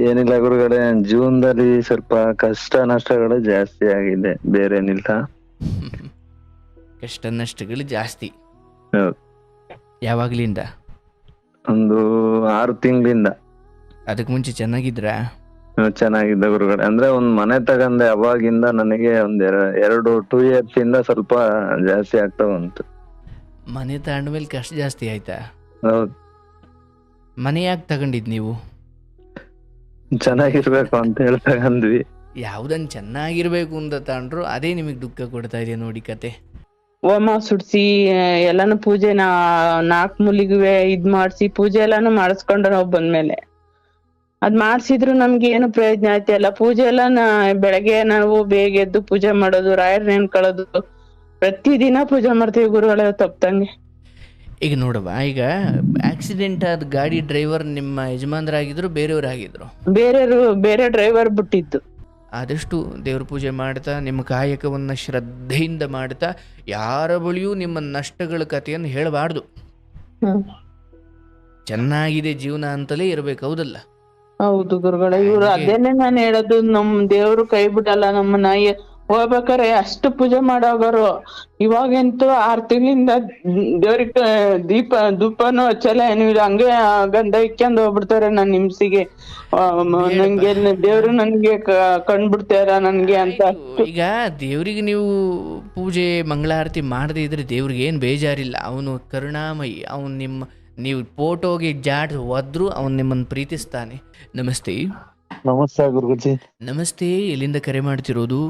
ಏನಿಲ್ಲ ಗುರುಗಳೇ ಜೀವನದಲ್ಲಿ ಸ್ವಲ್ಪ ಕಷ್ಟ ನಷ್ಟಗಳು ಜಾಸ್ತಿ ಆಗಿದೆ ಬೇರೆ ಏನಿಲ್ಲ. ಕಷ್ಟ ನಷ್ಟಗಳು ಜಾಸ್ತಿ. ಹೌದು. ಯಾವಾಗ್ಲಿಂದ? ಒಂದು ಆರು ತಿಂಗಳಿಂದ. ಅದಕ್ಕೆ ಮುಂಚೆ ಚೆನ್ನಾಗಿದ್ರಾ? ಚೆನ್ನಾಗಿದ್ದ ಗುರುಗಳೇ. ಅಂದ್ರೆ ಒಂದ್ ಮನೆ ತಗೊಂಡೆ ಅವಾಗಿಂದ ನನಗೆ ಒಂದ್ ಎರ- ಎರಡು ಟೂ ಇಯರ್ಸ್ ಇಂದ ಸ್ವಲ್ಪ ಜಾಸ್ತಿ ಆಗ್ತಾ ಬಂತು ಮನೆ ತಗೊಂಡ್ಮೇಲೆ ಕಷ್ಟ ಜಾಸ್ತಿ ಆಯ್ತಾ? ಹೌದು. ಮನೆ ಯಾಕೆ ತಗೊಂಡಿದ್ ನೀವು? ಚೆನ್ನಾಗಿರ್ಬೇಕು ಅಂತ ಹೇಳ್ತಾ ಅಂದ್ವಿ. ಯಾವ್ದನ್ ಚೆನ್ನಾಗಿರ್ಬೇಕು ಅಂತ ತಗೊಂಡ್ರು ಅದೇ ನಿಮಗೆ ದುಃಖ ಕೊಡ್ತಾ ಇದೆಯಾ ನೋಡಿ ಕತೆ. ಹೋಮ ಸುಡ್ಸಿ ಎಲ್ಲಾನು ಪೂಜೆ ನಾ ನಾಲ್ಕ್ ಮೂಲಿಗುವೆ ಇದ್ ಮಾಡ್ಸಿ ಪೂಜೆ ಎಲ್ಲಾನು ಮಾಡಿಸ್ಕೊಂಡು ನಾವ್ ಬಂದ್ಮೇಲೆ. ಅದ್ ಮಾಡ್ಸಿದ್ರು ನಮ್ಗೆ ಏನು ಪ್ರಯೋಜನ ಆಯ್ತಿಲ್ಲ. ಪೂಜೆ ಎಲ್ಲ ನಾ- ಬೆಳಗ್ಗೆ ನಾವು ಬೇಗ ಎದ್ದು ಪೂಜೆ ಮಾಡೋದು ರಾಯರ್ ನೆನ್ಕೊಳ್ಳೋದು ಪ್ರತಿದಿನ ಪೂಜೆ ಮಾಡ್ತೀವಿ ಗುರುಗಳ ತಪ್ಪದಂಗೆ ಈಗ ನೋಡುವ ಈಗ ಆಕ್ಸಿಡೆಂಟ್ ಆದ ಗಾಡಿ ಡ್ರೈವರ್ ನಿಮ್ಮ ಯಜಮಾನರಾಗಿದ್ರು ಬೇರೆಯವರಾಗಿದ್ರು? ಬೇರೆಯವರು ಬೇರೆ ಡ್ರೈವರ್ ಬಿಟ್ಟಿತ್ತು ಆದಷ್ಟು ದೇವ್ರ ಪೂಜೆ ಮಾಡ್ತಾ ನಿಮ್ಮ ಕಾಯಕವನ್ನು ಶ್ರದ್ಧೆಯಿಂದ ಮಾಡ್ತಾ ಯಾರ ಬಳಿಯೂ ನಿಮ್ಮ ನಷ್ಟಗಳ ಕಥೆಯನ್ನು ಹೇಳಬಾರ್ದು. ಚೆನ್ನಾಗಿದೆ ಜೀವನ ಅಂತಲೇ ಇರಬೇಕು ಹೌದಲ್ಲ? ಹೌದು ಗುರುಗಳ ಇವ್ರು ಅದೇನೆ ನಾನು ಹೇಳೋದು ನಮ್ ದೇವರು ಕೈ ಬಿಡಲ್ಲ ನಮ್ಮ ಎ- ಹೋಗ್ಬೇಕಾರೆ ಅಷ್ಟು ಪೂಜೆ ಮಾಡೋಗರು ಇವಾಗಂತೂ ಆರ್ ತಿಂಗಳಿಂದ ದೇವ್ರಿಗೆ ದೀಪ ಧೂಪನು ಹಚ್ಚಲ್ಲ ಏನು ಇಲ್ಲ ಹಂಗೆ ಆ ಗಂಧ ಇಕ್ಕೊಂಡ್ ಹೋಗ್ಬಿಡ್ತಾರೆ ನನ್ ಮ- ನಂಗೆ ದೇವ್ರು ನನ್ಗೆ ಕಂಡ್ಬಿಡ್ತಾರ ನನ್ಗೆ ಅಂತ ಈಗ ದೇವ್ರಿಗೆ ನೀವು ಪೂಜೆ ಮಂಗಳಾರತಿ ಮಾಡದೇ ಇದ್ರೆ ದೇವ್ರಿಗೆ ಏನು ಬೇಜಾರಿಲ್ಲ. ಅವನು ಕರುಣಾಮಯಿ ಅವನು ನಿಮ್ಮ ನೀವು ಫೋಟೋಗೆ ಜಾಡ್ ಒದ್ರು ಅವನು ನಿಮ್ಮನ್ನು ಪ್ರೀತಿಸ್ತಾನೆ. ನಮಸ್ತೆ. ನಮಸ್ತೆ ಗುರುಜಿ. ನಮಸ್ತೆ ಎಲ್ಲಿಂದ ಕರೆ ಮಾಡ್ತಿರೋದು?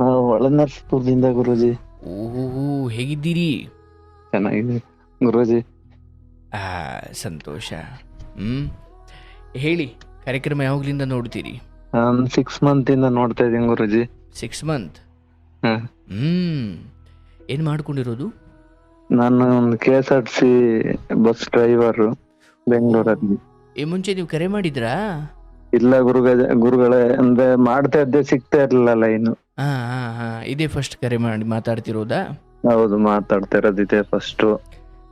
ನಾವು ಒಳನರ್ಸ್ಪುರದಿಂದ ಗುರುಜಿ. ಓಹೋ ಹೇಗಿದ್ದೀರಿ? ಚೆನ್ನಾಗಿದೆ ಗುರುಜಿ. ಆ ಸಂತೋಷ. ಹ್ಮ್? ಹೇಳಿ ಕಾರ್ಯಕ್ರಮ ಯಾವಾಗ್ಲಿಂದ ನೋಡ್ತೀರಿ? ಸಿಕ್ಸ್ ಮಂತ್ ಇಂದ ನೋಡ್ತಾ ಇದ್ದೀನಿ ಗುರುಜಿ. Six month. ಹ್ಮ್. ಏನ್ ಮಾಡ್ಕೊಂಡಿರೋದು? ನಾನು ಒಂದು K S R C bus driver ಬೆಂಗಳೂರಲ್ಲಿ. ಈ ಮುಂಚೆ ನೀವು ಕರೆ ಮಾಡಿದ್ರಾ? ಇಲ್ಲ ಗುರುಗಳ ಗುರುಗಳೇ ಅಂದ್ರೆ ಮಾಡ್ತಾ ಇದ್ದೆ ಸಿಗ್ತಾ ಇರ್ಲಿಲ್ಲ ಲೈನ್ ಹಾ ಹಾ ಹಾ. ಇದೇ ಫಸ್ಟ್ ಕರೆ ಮಾಡಿ ಮಾತಾಡ್ತಿರೋದಾ? ಹೌದು ಮಾತಾಡ್ತಾ ಇರೋದಿದೆ ಫಸ್ಟ್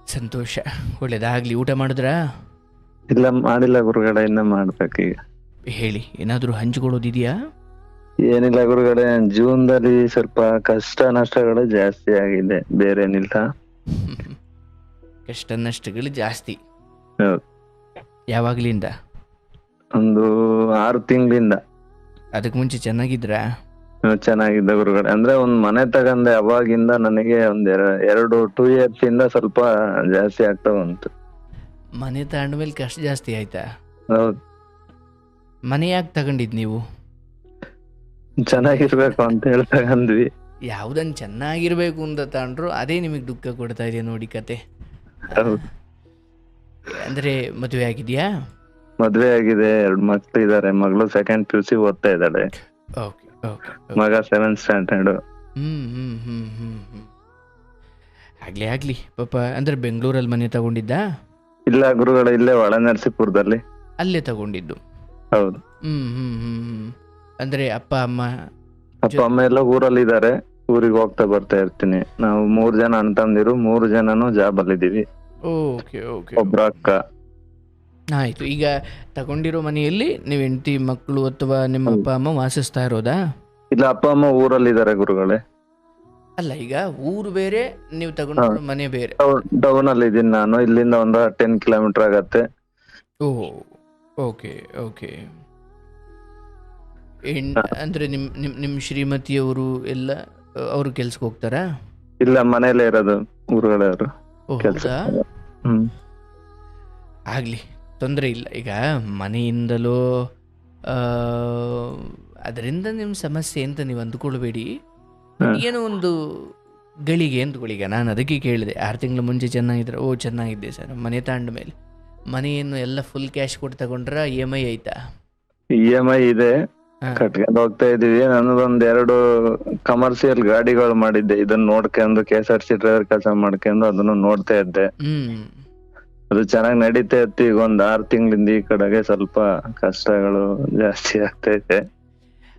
ಸಂತೋಷ. ಒಳ್ಳೇದಾಗ್ಲಿ. ಊಟ ಮಾಡಿದ್ರಾ? ಇಲ್ಲ ಮಾಡಿಲ್ಲ ಗುರುಗಳೇ ಇನ್ನ ಮಾಡ್ಬೇಕೀಗ. ಹೇಳಿ ಏನಾದರೂ ಹಂಚಿಕೊಳ್ಳೋದಿದೆಯಾ? ಏನಿಲ್ಲ ಗುರುಗಳೇ ಜೀವನದಲ್ಲಿ ಸ್ವಲ್ಪ ಕಷ್ಟ ನಷ್ಟಗಳು ಜಾಸ್ತಿ ಆಗಿದೆ. ಬೇರೆ ಏನಿಲ್ಲ. ಕಷ್ಟ ನಷ್ಟಗಳು ಜಾಸ್ತಿ. ಹೌದು. ಯಾವಾಗ್ಲಿಂದ? ಒಂದು ಆರು ತಿಂಗಳಿಂದ. ಅದಕ್ಕೆ ಮುಂಚೆ ಚೆನ್ನಾಗಿದ್ರಾ? ಚೆನ್ನಾಗಿದ್ದ ಗುರುಗಳೇ. ಅಂದ್ರೆ ಒಂದ್ ಮನೆ ತಗಂಡೆ ಅವಾಗಿಂದ ನನಗೆ ಒಂದ್ ಎರ- ಎರಡು ಟೂ ಇಯರ್ಸ್ ಇಂದ ಸ್ವಲ್ಪ ಜಾಸ್ತಿ ಆಗ್ತಾ ಬಂತು ಮನೆ ತಗೊಂಡ್ಮೇಲೆ ಕಷ್ಟ ಜಾಸ್ತಿ ಆಯ್ತಾ? ಹೌದು. ಮನೆ ಯಾಕೆ ತಗೊಂಡಿದ್ ನೀವು? ಚೆನ್ನಾಗಿರ್ಬೇಕು ಅಂತ ಹೇಳಿ ತಗೊಂಡ್ವಿ. ಯಾವ್ದನ್ ಚೆನ್ನಾಗಿರ್ಬೇಕು ಅಂತ ತಗೊಂಡ್ರು ಅದೇ ನಿಮಗೆ ದುಃಖ ಕೊಡ್ತಾ ಇದೆ ನೋಡಿ ಕತೆ. ಹೌದು. ಅಂದ್ರೆ ಮದುವೆ ಆಗಿದ್ಯಾ? ಮದುವೆ ಆಗಿದೆ ಎರಡು ಮಕ್ಳು ಇದ್ದಾರೆ ಮಗಳು ಸೆಕೆಂಡ್ ಪಿ ಯು ಸಿ ಓದ್ತಾ ಇದ್ದಾಳೆ. ಓಕೆ. ಮಗ ಸೆವೆಂತ್ ಸ್ಟ್ಯಾಂಡರ್ಡ್ ಹ್ಮ್ ಹ್ಮ್ ಹ್ಮ್ ಹ್ಮ್ ಹ್ಮ್. ಆಗ್ಲಿ ಆಗ್ಲಿ. ಪಾಪ ಅಂದ್ರೆ ಬೆಂಗಳೂರಲ್ಲಿ ಮನೆ ತಗೊಂಡಿದ್ದ? ಇಲ್ಲ ಗುರುಗಳ ಇಲ್ಲೇ ಒಳ ನರಸೀಪುರದಲ್ಲಿ ಅಲ್ಲೇ ತಗೊಂಡಿದ್ದು? ಹೌದು. ಹ್ಮ್ ಹ್ಮ್ ಅಂದ್ರೆ ಅಪ್ಪ ಅಮ್ಮ ಅಪ್ಪ ಅಮ್ಮ ಎಲ್ಲ ಊರಲ್ಲಿ ಇದಾರೆ ಊರಿಗೆ ಹೋಗ್ತಾ ಬರ್ತಾ ಇರ್ತೀನಿ. ನಾವು ಮೂರ್ ಜನ ಅಂತಂದಿರು ಮೂರು ಜನನು ಜಾಬ್ ಅಲ್ಲಿ ಇದೀವಿ ಓಕೆ ಓಕೆ ಒಬ್ರ ಅಕ್ಕ. ಆಯ್ತು ಈಗ ತಗೊಂಡಿರೋ ಮನೆಯಲ್ಲಿ ನೀವು ಹೆಂಡತಿ ಮಕ್ಕಳು ಅಥವಾ ನಿಮ್ಮ ಅಪ್ಪ ಅಮ್ಮ ವಾಸಿಸ್ತಾ ಇರೋದಾ? ಇಲ್ಲ ಅಪ್ಪ ಅಮ್ಮ ಊರಲ್ಲಿ ಇದಾರೆ ಗುರುಗಳೇ. ಅಲ್ಲ ಈಗ ಊರು ಬೇರೆ ನೀವು ತಗೊಂಡಿರೋ ಮನೆ ಬೇರೆ. ಟೌನ್ ಅಲ್ಲಿ ಇದೀನಿ ನಾನು ಇಲ್ಲಿಂದ ಒಂದು ಟೆನ್ ಕಿಲೋಮೀಟರ್ ಆಗತ್ತೆ. Oh okay okay. ಅಂದ್ರೆ ನಿಮ್ ನಿಮ್ ನಿಮ್ ಶ್ರೀಮತಿಯವರು ಎಲ್ಲ ಅವರು ಕೆಲ್ಸಕ್ಕೆ ಹೋಗ್ತಾರಾ? ಇಲ್ಲ ಮನೆಯಲ್ಲೇ ಇರೋದು ಓ ಹೌದಾ? ಹ್ಮ್. ಆಗಲಿ. ತೊಂದರೆ ಇಲ್ಲ. ಈಗ ಮನೆಯಿಂದಲೋ ಅದರಿಂದ ನಿಮ್ಮ ಸಮಸ್ಯೆ ಅಂತ ನೀವು ಅಂದ್ಕೊಳ್ಬೇಡಿ. ಏನೋ ಒಂದು ಗಳಿಗೆ ಅಂದ್ಕೊಳ್ಳಿ ಗಳಿಗೆ. ನಾನು ಅದಕ್ಕೆ ಕೇಳಿದೆ. ಆರು ತಿಂಗಳ ಮುಂಚೆ ಚೆನ್ನಾಗಿದ್ರೆ ಓ ಚೆನ್ನಾಗಿದ್ದೆ ಸರ್. ಮನೆ ತಾಂಡ ಮೇಲೆ. ಮನೆಯನ್ನು ಎಲ್ಲ ಫುಲ್ ಕ್ಯಾಶ್ ಕೊಟ್ಟು ತಗೊಂಡ್ರ ಇ ಎಂ ಐ ಆಯ್ತಾ? ಇ ಎಂ ಐ ಇದೆ. ಕಟ್ಕೊಂಡು ಹೋಗ್ತಾ ಇದೀವಿ ನನ್ನದೊಂದ್ ಎರಡು ಕಮರ್ಷಿಯಲ್ ಗಾಡಿಗಳು ಮಾಡಿದ್ದೆ. ಇದನ್ನ ನೋಡ್ಕೊಂಡು K S R C driver ಕೆಲಸ ಮಾಡ್ಕೊಂಡು ಅದನ್ನು ನೋಡ್ತಾ ಇದ್ದೆ. ಹ್ಮ್. ಅದು ಚೆನ್ನಾಗಿ ನಡೀತಾ ಈಗ ಒಂದ್ ಆರ್ ತಿಂಗಳಿಂದ ಈ ಕಡೆಗೆ ಸ್ವಲ್ಪ ಕಷ್ಟಗಳು ಜಾಸ್ತಿ ಆಗ್ತೈತೆ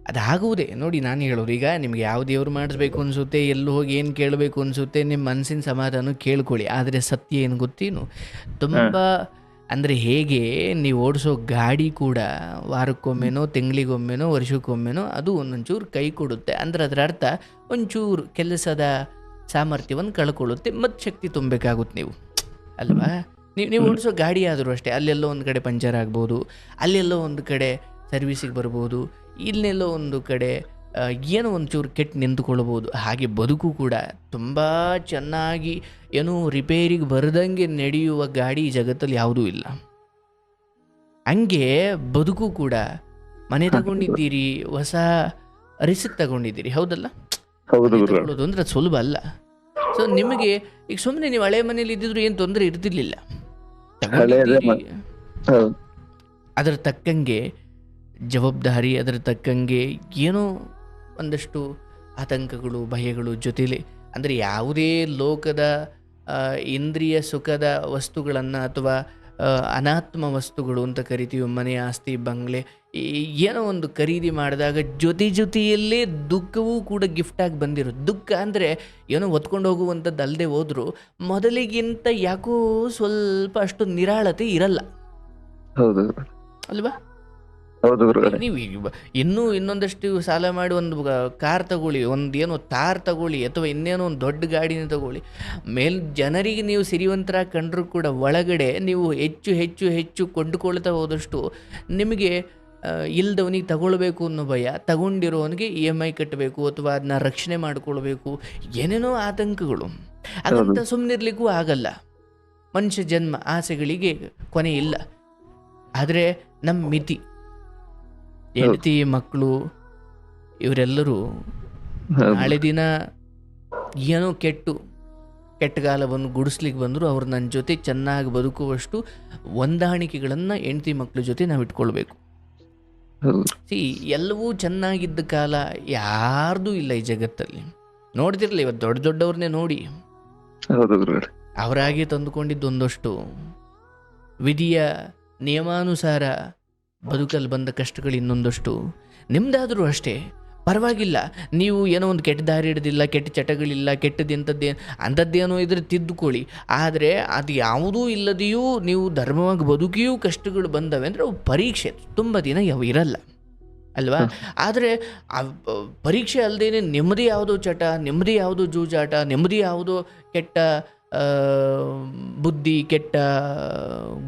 ಅದಾಗುವುದೇ. ನೋಡಿ, ನಾನು ಹೇಳೋರು ಈಗ ನಿಮ್ಗೆ ಯಾವ ದೇವ್ರು ಮಾಡಿಸ್ಬೇಕು ಅನ್ಸುತ್ತೆ, ಎಲ್ಲಿ ಹೋಗಿ ಏನು ಕೇಳಬೇಕು ಅನ್ಸುತ್ತೆ ನಿಮ್ಮ ಮನಸ್ಸಿನ ಸಮಾಧಾನ ಕೇಳ್ಕೊಳ್ಳಿ. ಆದರೆ ಸತ್ಯ ಏನು ಗೊತ್ತೇನು? ತುಂಬ ಅಂದರೆ ಹೇಗೆ, ನೀವು ಓಡಿಸೋ ಗಾಡಿ ಕೂಡ ವಾರಕ್ಕೊಮ್ಮೆನೋ, ತಿಂಗಳಿಗೊಮ್ಮೆನೋ, ವರ್ಷಕ್ಕೊಮ್ಮೆನೋ, ಅದು ಒಂದೊಂಚೂರು ಕೈ ಕೊಡುತ್ತೆ. ಅಂದರೆ ಅದರ ಅರ್ಥ, ಒಂಚೂರು ಕೆಲಸದ ಸಾಮರ್ಥ್ಯವನ್ನು ಕಳ್ಕೊಳ್ಳುತ್ತೆ, ಮತ್ತು ಶಕ್ತಿ ತುಂಬಬೇಕಾಗುತ್ತೆ ನೀವು. ಅಲ್ವಾ? ನೀವು ನೀವು ಓಡಿಸೋ ಗಾಡಿ ಆದರೂ ಅಷ್ಟೇ ಅಲ್ಲೆಲ್ಲೋ ಒಂದು ಕಡೆ ಪಂಚರ್ ಆಗ್ಬೋದು ಅಲ್ಲೆಲ್ಲೋ ಒಂದು ಕಡೆ ಸರ್ವಿಸಿಗೆ ಬರ್ಬೋದು ಇಲ್ಲೆಲ್ಲೋ ಒಂದು ಕಡೆ ಏನೋ ಒಂಚೂರು ಕೆಟ್ಟು ನಿಂತುಕೊಳ್ಬೋದು ಹಾಗೆ ಬದುಕು ಕೂಡ ತುಂಬ ಚೆನ್ನಾಗಿ ಏನೋ ರಿಪೇರಿಗೆ ಬರದಂಗೆ ನಡೆಯುವ ಗಾಡಿ ಜಗತ್ತಲ್ಲಿ ಯಾವುದೂ ಇಲ್ಲ. ಹಂಗೆ ಬದುಕು ಕೂಡ ಮನೆ ತಗೊಂಡಿದ್ದೀರಿ ಹೊಸ ರಿಸ್ಕ್ ತಗೊಂಡಿದ್ದೀರಿ ಹೌದಲ್ಲ? ತಗೊಳ್ಳೋದು ಅಂದ್ರೆ ಸುಲಭ ಅಲ್ಲ. ಸೊ ನಿಮಗೆ ಈಗ ಸುಮ್ಮನೆ ನೀವು ಹಳೆ ಮನೇಲಿ ಇದ್ದಿದ್ರು ಏನು ತೊಂದರೆ ಇರ್ತಿರ್ಲಿಲ್ಲ. ಅದರ ತಕ್ಕಂಗೆ ಜವಾಬ್ದಾರಿ ಅದರ ತಕ್ಕಂಗೆ ಏನೋ ಒಂದಷ್ಟು ಆತಂಕಗಳು ಭಯಗಳು ಜೊತೆಲಿ ಅಂದರೆ ಯಾವುದೇ ಲೋಕದ ಇಂದ್ರಿಯ ಸುಖದ ವಸ್ತುಗಳನ್ನು ಅಥವಾ ಅನಾತ್ಮ ವಸ್ತುಗಳು ಅಂತ ಕರಿತೀವಿ ಮನೆ ಆಸ್ತಿ ಬಂಗ್ಲೆ. ಈ ಏನೋ ಒಂದು ಖರೀದಿ ಮಾಡಿದಾಗ ಜೊತೆ ಜೊತೆಯಲ್ಲೇ ದುಃಖವೂ ಕೂಡ ಗಿಫ್ಟಾಗಿ ಬಂದಿರೋ ದುಃಖ ಅಂದರೆ ಏನೋ ಹೊತ್ಕೊಂಡು ಹೋಗುವಂಥದ್ದು ಅಲ್ಲದೆ ಹೋದರೂ ಮೊದಲಿಗಿಂತ ಯಾಕೋ ಸ್ವಲ್ಪ ಅಷ್ಟು ನಿರಾಳತೆ ಇರಲ್ಲ. ಹೌದು. ಅಲ್ವಾ? ಹೌದು ಗುರುಗಳೇ. ನೀವು ಇನ್ನೂ ಇನ್ನೊಂದಷ್ಟು ಸಾಲ ಮಾಡಿ ಒಂದು ಕಾರ್ ತಗೊಳ್ಳಿ ಒಂದು ಏನೋ ತಾರ್ ತಗೊಳ್ಳಿ ಅಥವಾ ಇನ್ನೇನೋ ಒಂದು ದೊಡ್ಡ ಗಾಡಿನ ತಗೊಳ್ಳಿ. ಮೇಲ್ ಜನರಿಗೆ ನೀವು ಸಿರಿವಂತರ ಕಂಡರೂ ಕೂಡ ಒಳಗಡೆ ನೀವು ಹೆಚ್ಚು ಹೆಚ್ಚು ಹೆಚ್ಚು ಕೊಂಡುಕೊಳ್ತಾ ಹೋದಷ್ಟು ನಿಮಗೆ ಇಲ್ದವನಿಗೆ ತಗೊಳ್ಬೇಕು ಅನ್ನೋ ಭಯ ತಗೊಂಡಿರೋವನಿಗೆ ಇ ಎಂ ಐ ಕಟ್ಟಬೇಕು ಅಥವಾ ಅದನ್ನ ರಕ್ಷಣೆ ಮಾಡ್ಕೊಳ್ಬೇಕು ಏನೇನೋ ಆತಂಕಗಳು. ಅದಂತ ಸುಮ್ಮನಿರ್ಲಿಕ್ಕೂ ಆಗಲ್ಲ. ಮನುಷ್ಯ ಜನ್ಮ ಆಸೆಗಳಿಗೆ ಕೊನೆ ಇಲ್ಲ. ಆದರೆ ನಮ್ಮ ಮಿತಿ. ಹೆಂಡತಿ ಮಕ್ಕಳು ಇವರೆಲ್ಲರೂ ಹಳೆ ನಾಳೆ ದಿನ ಏನೋ ಕೆಟ್ಟು ಕೆಟ್ಟಗಾಲವನ್ನು ಗುಡಿಸ್ಲಿಕ್ಕೆ ಬಂದರೂ ಅವ್ರು ನನ್ನ ಜೊತೆ ಚೆನ್ನಾಗಿ ಬದುಕುವಷ್ಟು ಹೊಂದಾಣಿಕೆಗಳನ್ನು ಹೆಂಡತಿ ಮಕ್ಕಳ ಜೊತೆ ನಾವು ಇಟ್ಕೊಳ್ಬೇಕು. ಸಿ ಎಲ್ಲವೂ ಚೆನ್ನಾಗಿದ್ದ ಕಾಲ ಯಾರ್ದು ಇಲ್ಲ ಈ ಜಗತ್ತಲ್ಲಿ. ನೋಡ್ತಿರ್ಲಿ ಇವತ್ತು ದೊಡ್ಡ ದೊಡ್ಡವ್ರನ್ನೇ ನೋಡಿ. ಅವರಾಗಿ ತಂದುಕೊಂಡಿದ್ದೊಂದಷ್ಟು ಅವರಾಗೆ ತಂದುಕೊಂಡಿದ್ದು ಒಂದಷ್ಟು ವಿಧಿಯ ನಿಯಮಾನುಸಾರ ಬದುಕಲ್ಲಿ ಬಂದ ಕಷ್ಟಗಳು ಇನ್ನೊಂದಷ್ಟು. ನಿಮ್ಮದಾದರೂ ಅಷ್ಟೇ. ಪರವಾಗಿಲ್ಲ. ನೀವು ಏನೋ ಒಂದು ಕೆಟ್ಟ ದಾರಿ ಹಿಡ್ದಿಲ್ಲ ಕೆಟ್ಟ ಚಟಗಳಿಲ್ಲ ಕೆಟ್ಟದ್ದು ಎಂಥದ್ದೇ ಅಂಥದ್ದೇನೋ ಇದ್ರೆ ತಿದ್ದುಕೊಳ್ಳಿ. ಆದರೆ ಅದು ಯಾವುದೂ ಇಲ್ಲದೆಯೂ ನೀವು ಧರ್ಮವಾಗಿ ಬದುಕಿಯೂ ಕಷ್ಟಗಳು ಬಂದವೆ ಅಂದರೆ ಅವು ಪರೀಕ್ಷೆ. ತುಂಬ ದಿನ ಯಾವ ಇರಲ್ಲ. ಅಲ್ವಾ? ಆದರೆ ಪರೀಕ್ಷೆ ಅಲ್ಲದೇ ನೆಮ್ಮದಿ ಯಾವುದೋ ಚಟ ನೆಮ್ಮದಿ ಯಾವುದೋ ಜೂಜಾಟ ನೆಮ್ಮದಿ ಯಾವುದೋ ಕೆಟ್ಟ ಬುದ್ಧಿ ಕೆಟ್ಟ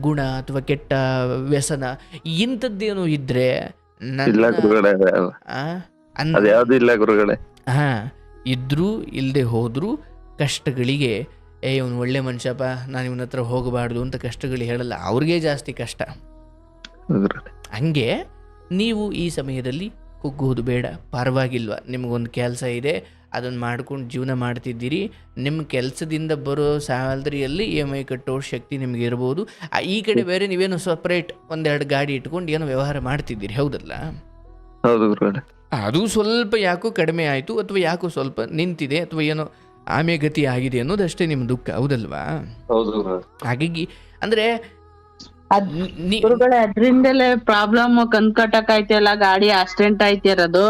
ಗುಣ ಅಥವಾ ಕೆಟ್ಟ ವ್ಯಸನ ಇಂಥದ್ದೇನು ಇದ್ರೆ ಹ ಇದ್ರೂ ಇಲ್ಲದೆ ಹೋದ್ರೂ ಕಷ್ಟಗಳಿಗೆ ಏ ಇವನು ಒಳ್ಳೆ ಮನುಷ್ಯಪ್ಪ ನಾನು ಇವನ ಹತ್ರ ಹೋಗಬಾರ್ದು ಅಂತ ಕಷ್ಟಗಳು ಹೇಳಲ್ಲ. ಅವ್ರಿಗೆ ಜಾಸ್ತಿ ಕಷ್ಟ. ಹಂಗೆ ನೀವು ಈ ಸಮಯದಲ್ಲಿ ಕುಗ್ಗುವುದು ಬೇಡ. ಪರವಾಗಿಲ್ವ? ನಿಮಗೊಂದು ಕೆಲಸ ಇದೆ. ಅದನ್ನು ಮಾಡ್ಕೊಂಡು ಜೀವನ ಮಾಡ್ತಿದ್ದೀರಿ. ನಿಮ್ಮ ಕೆಲಸದಿಂದ ಬರೋ ಸ್ಯಾಲ್ರಿಯಲ್ಲಿ ಇ ಎಂ ಐ ಕಟ್ಟೋ ಶಕ್ತಿ ನಿಮಗೆ ಇರ್ಬೋದು. ಆ, ಈ ಕಡೆ ಬೇರೆ ನೀವೇನು ಸಪ್ರೇಟ್ ಒಂದೆರಡು ಗಾಡಿ ಇಟ್ಕೊಂಡು ಏನೋ ವ್ಯವಹಾರ ಮಾಡ್ತಿದ್ದೀರಿ ಹೌದಲ್ಲ? ಹೌದು ಗುರುಗಳೇ. ಅದು ಸ್ವಲ್ಪ ಯಾಕೋ ಕಡಿಮೆ ಆಯಿತು ಅಥವಾ ಯಾಕೋ ಸ್ವಲ್ಪ ನಿಂತಿದೆ ಅಥವಾ ಏನೋ ಆಮೇಗತಿ ಆಗಿದೆ ಅನ್ನೋದಷ್ಟೇ ನಿಮ್ಮ ದುಃಖ ಹೌದಲ್ವಾ? ಹಾಗಾಗಿ ಅಂದ್ರೆ ಅದ್ ನೀ ಗುರುಗಳೇ ಅದ್ರಿಂದಲೇ ಪ್ರಾಬ್ಲಮ್ ಕನ್ಕಟಕ್ ಐತಿಲ್ಲ ಗಾಡಿ ಆಕ್ಸಿಡೆಂಟ್ ಐತಿರೋದು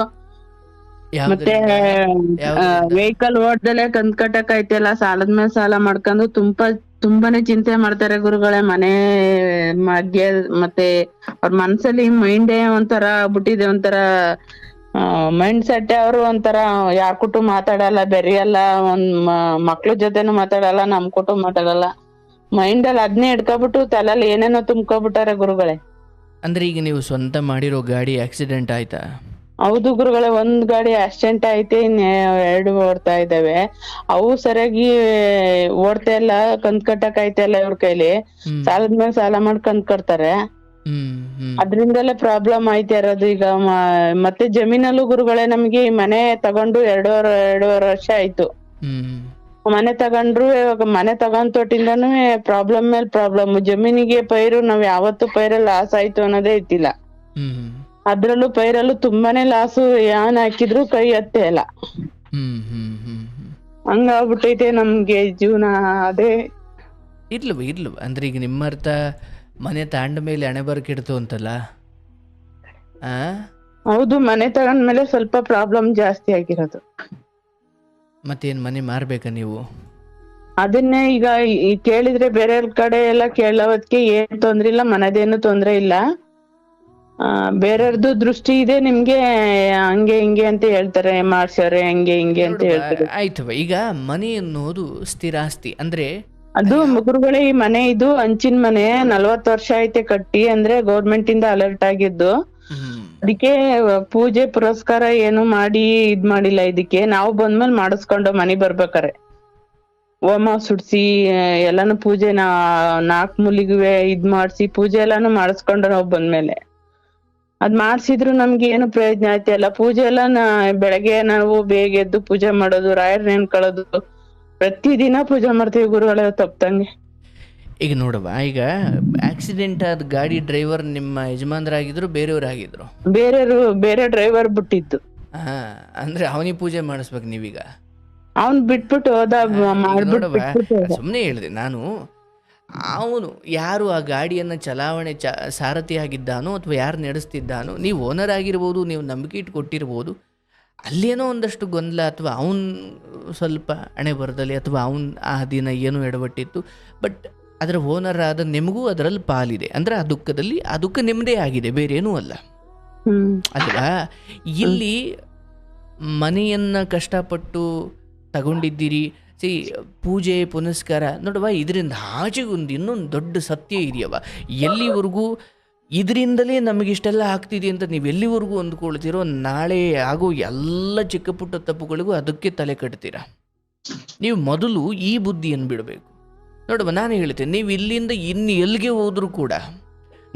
ಮತ್ತೆ ವೆಹಿಕಲ್ ಓಡ್ದಲೆ ಕಂತ್ಕಟಕ್ ಐತಿಲ್ಲ ಸಾಲದ ಮೇಲೆ ಸಾಲ ಮಾಡ್ಕೊಂಡು ತುಂಬಾ ತುಂಬಾನೇ ಚಿಂತೆ ಮಾಡ್ತಾರೆ ಗುರುಗಳೇ ಮನೆ ಮಗ್ಗೆ ಮತ್ತೆ ಅವ್ರ ಮನ್ಸಲ್ಲಿ ಮೈಂಡೇ ಒಂಥರ ಬಿಟ್ಟಿದೆ ಒಂಥರ ಮೈಂಡ್ ಸೆಟ್ ಅವರು ಒಂಥರ ಯಾರ ಕುಟುಂಬ ಮಾತಾಡಲ್ಲ ಬೆರೆಯಲ್ಲ ಒಂದ್ ಮಕ್ಳ ಜೊತೆನು ಮಾತಾಡಲ್ಲ ನಮ್ ಕುಟುಂಬ ಮಾತಾಡಲ್ಲ. ಮೈಂಡ್ ಅಲ್ಲಿ ಅದ್ನೇ ಹಿಡ್ಕೊಬಿಟ್ಟು ತಲೆಯಲ್ಲಿ ಏನೇನೋ ತುಂಬ್ಕೊಬಿಟ್ಟಾರೆ ಗುರುಗಳೇ. ಅಂದ್ರೆ ಈಗ ನೀವು ಸ್ವಂತ ಮಾಡಿರೋ ಗಾಡಿ ಆಕ್ಸಿಡೆಂಟ್ ಆಯ್ತಾ? ಹೌದು ಗುರುಗಳೇ ಒಂದ್ ಗಾಡಿ ಆಕ್ಸಿಡೆಂಟ್ ಐತೆ ಇನ್ ಎರಡು ಓಡ್ತಾ ಇದಾವೆ ಅವು ಸರಿಯಾಗಿ ಓಡ್ತಾ ಇಲ್ಲ ಕಂತ್ ಕಟ್ಟಕ್ ಅಲ್ಲ ಇವ್ರ ಕೈಲಿ. ಸಾಲದ ಮೇಲೆ ಸಾಲ ಮಾಡಿ ಕಂತ್ ಕಟ್ತಾರೆ. ಅದ್ರಿಂದಲೇ ಪ್ರಾಬ್ಲಮ್ ಐತೆ ಇರೋದು ಈಗ ಮತ್ತೆ ಜಮೀನಲ್ಲೂ ಗುರುಗಳೇ ನಮ್ಗೆ ಮನೆ ತಗೊಂಡು ಎರಡೂವರೆ ಎರಡೂವರೆ ವರ್ಷ ಆಯ್ತು. ಮನೆ ತಗೊಂಡ್ರು ಇವಾಗ ಮನೆ ತಗೊಂಡ್ ತೊಟ್ಟಿಂದಾನು ಪ್ರಾಬ್ಲಮ್ ಮೇಲೆ ಪ್ರಾಬ್ಲಮ್ ಜಮೀನಿಗೆ ಪೈರು ನಾವ್ ಯಾವತ್ತು ಪೈರಲ್ಲಿ ಲಾಸ್ ಆಯ್ತು ಅನ್ನೋದೇ ಇತ್ತಿಲ್ಲ ಅದ್ರಲ್ಲೂ ಪೈರಲ್ಲೂ ತುಂಬಾನೇ ಲಾಸು ಯಾನ್ ಹಾಕಿದ್ರು ಕೈ ಹತ್ತೆ ಇಲ್ಲ ಹ್ಮ್ ಹ್ಮ್ ಹ್ಮ್ ಹ್ಮ್. ಹಂಗಾಗ್ಬಿಟ್ಟೈತೆ ನಮ್ಗೆ ಜೀವನ ಅದೇ. ಇರ್ಲವ ಇರ್ಲವ. ಅಂದ್ರೆ ಈಗ ನಿಮ್ಮರ್ಥ ಮನೆ ತಾಂಡ ಮೇಲೆ ಹಣೆ ಬರ್ಕಿಡ್ತು ಅಂತಲ್ಲ? ಆ? ಹೌದು ಮನೆ ತಗೊಂಡ್ಮೇಲೆ ಸ್ವಲ್ಪ ಪ್ರಾಬ್ಲಮ್ ಜಾಸ್ತಿ ಆಗಿರೋದು. ಮತ್ತೇನ್ ಮನೆ ಮಾರ್ಬೇಕಾ ನೀವು? ಅದನ್ನೇ ಈಗ ಈ ಕೇಳಿದ್ರೆ ಬೇರೆ ಕಡೆ ಎಲ್ಲ ಕೇಳೋದಕ್ಕೆ ಏನ್ ತೊಂದ್ರೆ ಇಲ್ಲ ಮನದೇನು ತೊಂದ್ರೆ ಇಲ್ಲ. ಬೇರೆಯವ್ರದ್ದು ದೃಷ್ಟಿ ಇದೆ ನಿಮ್ಗೆ ಹಂಗೆ ಹಿಂಗೆ ಅಂತ ಹೇಳ್ತಾರೆ ಮಾಡ್ಸ್ಯಾರೆ ಹಂಗೆ ಹಿಂಗೆ ಅಂತ ಹೇಳ್ತಾರೆ. ಆಯ್ತು ಈಗ ಮನೆ ಅನ್ನೋದು ಸ್ಥಿರಾಸ್ತಿ ಅಂದ್ರೆ ಅದು ಗುರುಗಳೇ ಈ ಮನೆ ಇದು ಅಂಚಿನ ಮನೆ ನಲ್ವತ್ ವರ್ಷ ಐತೆ ಕಟ್ಟಿ ಅಂದ್ರೆ ಗೌರ್ಮೆಂಟ್ ಇಂದ ಅಲರ್ಟ್ ಆಗಿದ್ದು. ಅದಕ್ಕೆ ಪೂಜೆ ಪುರಸ್ಕಾರ ಏನು ಮಾಡಿ ಇದ್ ಮಾಡಿಲ್ಲ ಇದಕ್ಕೆ. ನಾವು ಬಂದ್ಮೇಲೆ ಮಾಡಿಸ್ಕೊಂಡು ಮನೆ ಬರ್ಬೇಕಾರೆ. ಹೋಮ ಸುಡ್ಸಿ ಎಲ್ಲಾನು ಪೂಜೆ ನಾ ನಾಲ್ಕ್ ಮೂಲಿಗುವೆ ಇದ್ ಮಾಡ್ಸಿ ಪೂಜೆ ಎಲ್ಲಾನು ಮಾಡಿಸ್ಕೊಂಡು ನಾವ್ ಬಂದ್ಮೇಲೆ. ಅದ್ ಮಾಡ್ಸಿದ್ರು ನಮ್ಗೆ ಏನು ಪ್ರಯೋಜನ ಆಯ್ತಿಲ್ಲ. ಪೂಜೆ ಎಲ್ಲ ನಾ- ಬೆಳಗ್ಗೆ ನಾವು ಬೇಗ ಎದ್ದು ಪೂಜೆ ಮಾಡೋದು ರಾಯರ್ ನೆನ್ಕೊಳ್ಳೋದು ಪ್ರತಿದಿನ ಪೂಜೆ ಮಾಡ್ತೀವಿ ಗುರುಗಳ ತಪ್ಪದಂಗೆ ಈಗ ನೋಡುವ ಈಗ ಆಕ್ಸಿಡೆಂಟ್ ಆದ ಗಾಡಿ ಡ್ರೈವರ್ ನಿಮ್ಮ ಯಜಮಾನ್ರಾಗಿದ್ರು ಬೇರೆಯವ್ರಾಗಿದ್ರು? ಬೇರೆಯವರು ಬೇರೆ ಡ್ರೈವರ್ ಬಿಟ್ಟಿತ್ತು ಹಾ ಅಂದ್ರೆ ಅವನಿಗೆ ಪೂಜೆ ಮಾಡಿಸ್ಬೇಕು ನೀವೀಗ? ಅವ್ನ್ ಬಿಟ್ಬಿಟ್ಟು ಹೋದ ಮಾಡ್ಬಿಟ್ಟು ಸುಮ್ಮನೆ ಹೇಳಿದೆ ನಾನು ಅವನು ಯಾರು ಆ ಗಾಡಿಯನ್ನು ಚಲಾವಣೆ ಚ ಸಾರಥಿಯಾಗಿದ್ದಾನೋ ಅಥವಾ ಯಾರು ನಡೆಸ್ತಿದ್ದಾನೋ ನೀವು ಓನರ್ ಆಗಿರ್ಬೋದು ನೀವು ನಂಬಿಕೆ ಇಟ್ಟು ಕೊಟ್ಟಿರ್ಬೋದು ಅಲ್ಲೇನೋ ಒಂದಷ್ಟು ಗೊಂದಲ ಅಥವಾ ಅವನು ಸ್ವಲ್ಪ ಹಣೆ ಬರದಲ್ಲಿ ಅಥವಾ ಅವನ್ ಆ ದಿನ ಏನು ಎಡವಟ್ಟಿತ್ತು ಬಟ್ ಅದರ ಓನರ್ ಆದ ನಿಮಗೂ ಅದರಲ್ಲಿ ಪಾಲಿದೆ. ಅಂದರೆ ಆ ದುಃಖದಲ್ಲಿ ಆ ದುಃಖ ನಿಮ್ಮದೇ ಆಗಿದೆ ಬೇರೇನೂ ಅಲ್ಲ. ಅಲ್ವಾ? ಇಲ್ಲಿ ಮನೆಯನ್ನು ಕಷ್ಟಪಟ್ಟು ತಗೊಂಡಿದ್ದೀರಿ ಸಿ, ಪೂಜೆ, ಪುನಸ್ಕಾರ. ನೋಡುವ, ಇದರಿಂದ ಆಚೆಗೊಂದು ಇನ್ನೊಂದು ದೊಡ್ಡ ಸತ್ಯ ಇದೆಯವ ಎಲ್ಲಿವರೆಗೂ ಇದರಿಂದಲೇ ನಮಗಿಷ್ಟೆಲ್ಲ ಆಗ್ತಿದೆ ಅಂತ ನೀವು ಎಲ್ಲಿವರೆಗೂ ಅಂದ್ಕೊಳ್ತೀರೋ, ನಾಳೆ ಆಗೋ ಎಲ್ಲ ಚಿಕ್ಕ ಪುಟ್ಟ ತಪ್ಪುಗಳಿಗೂ ಅದಕ್ಕೆ ತಲೆ ಕಟ್ತೀರ? ನೀವು ಮೊದಲು ಈ ಬುದ್ಧಿಯನ್ನು ಬಿಡಬೇಕು. ನೋಡುವ, ನಾನು ಹೇಳ್ತೇನೆ, ನೀವು ಇಲ್ಲಿಂದ ಇನ್ನು ಎಲ್ಲಿಗೆ ಹೋದರೂ ಕೂಡ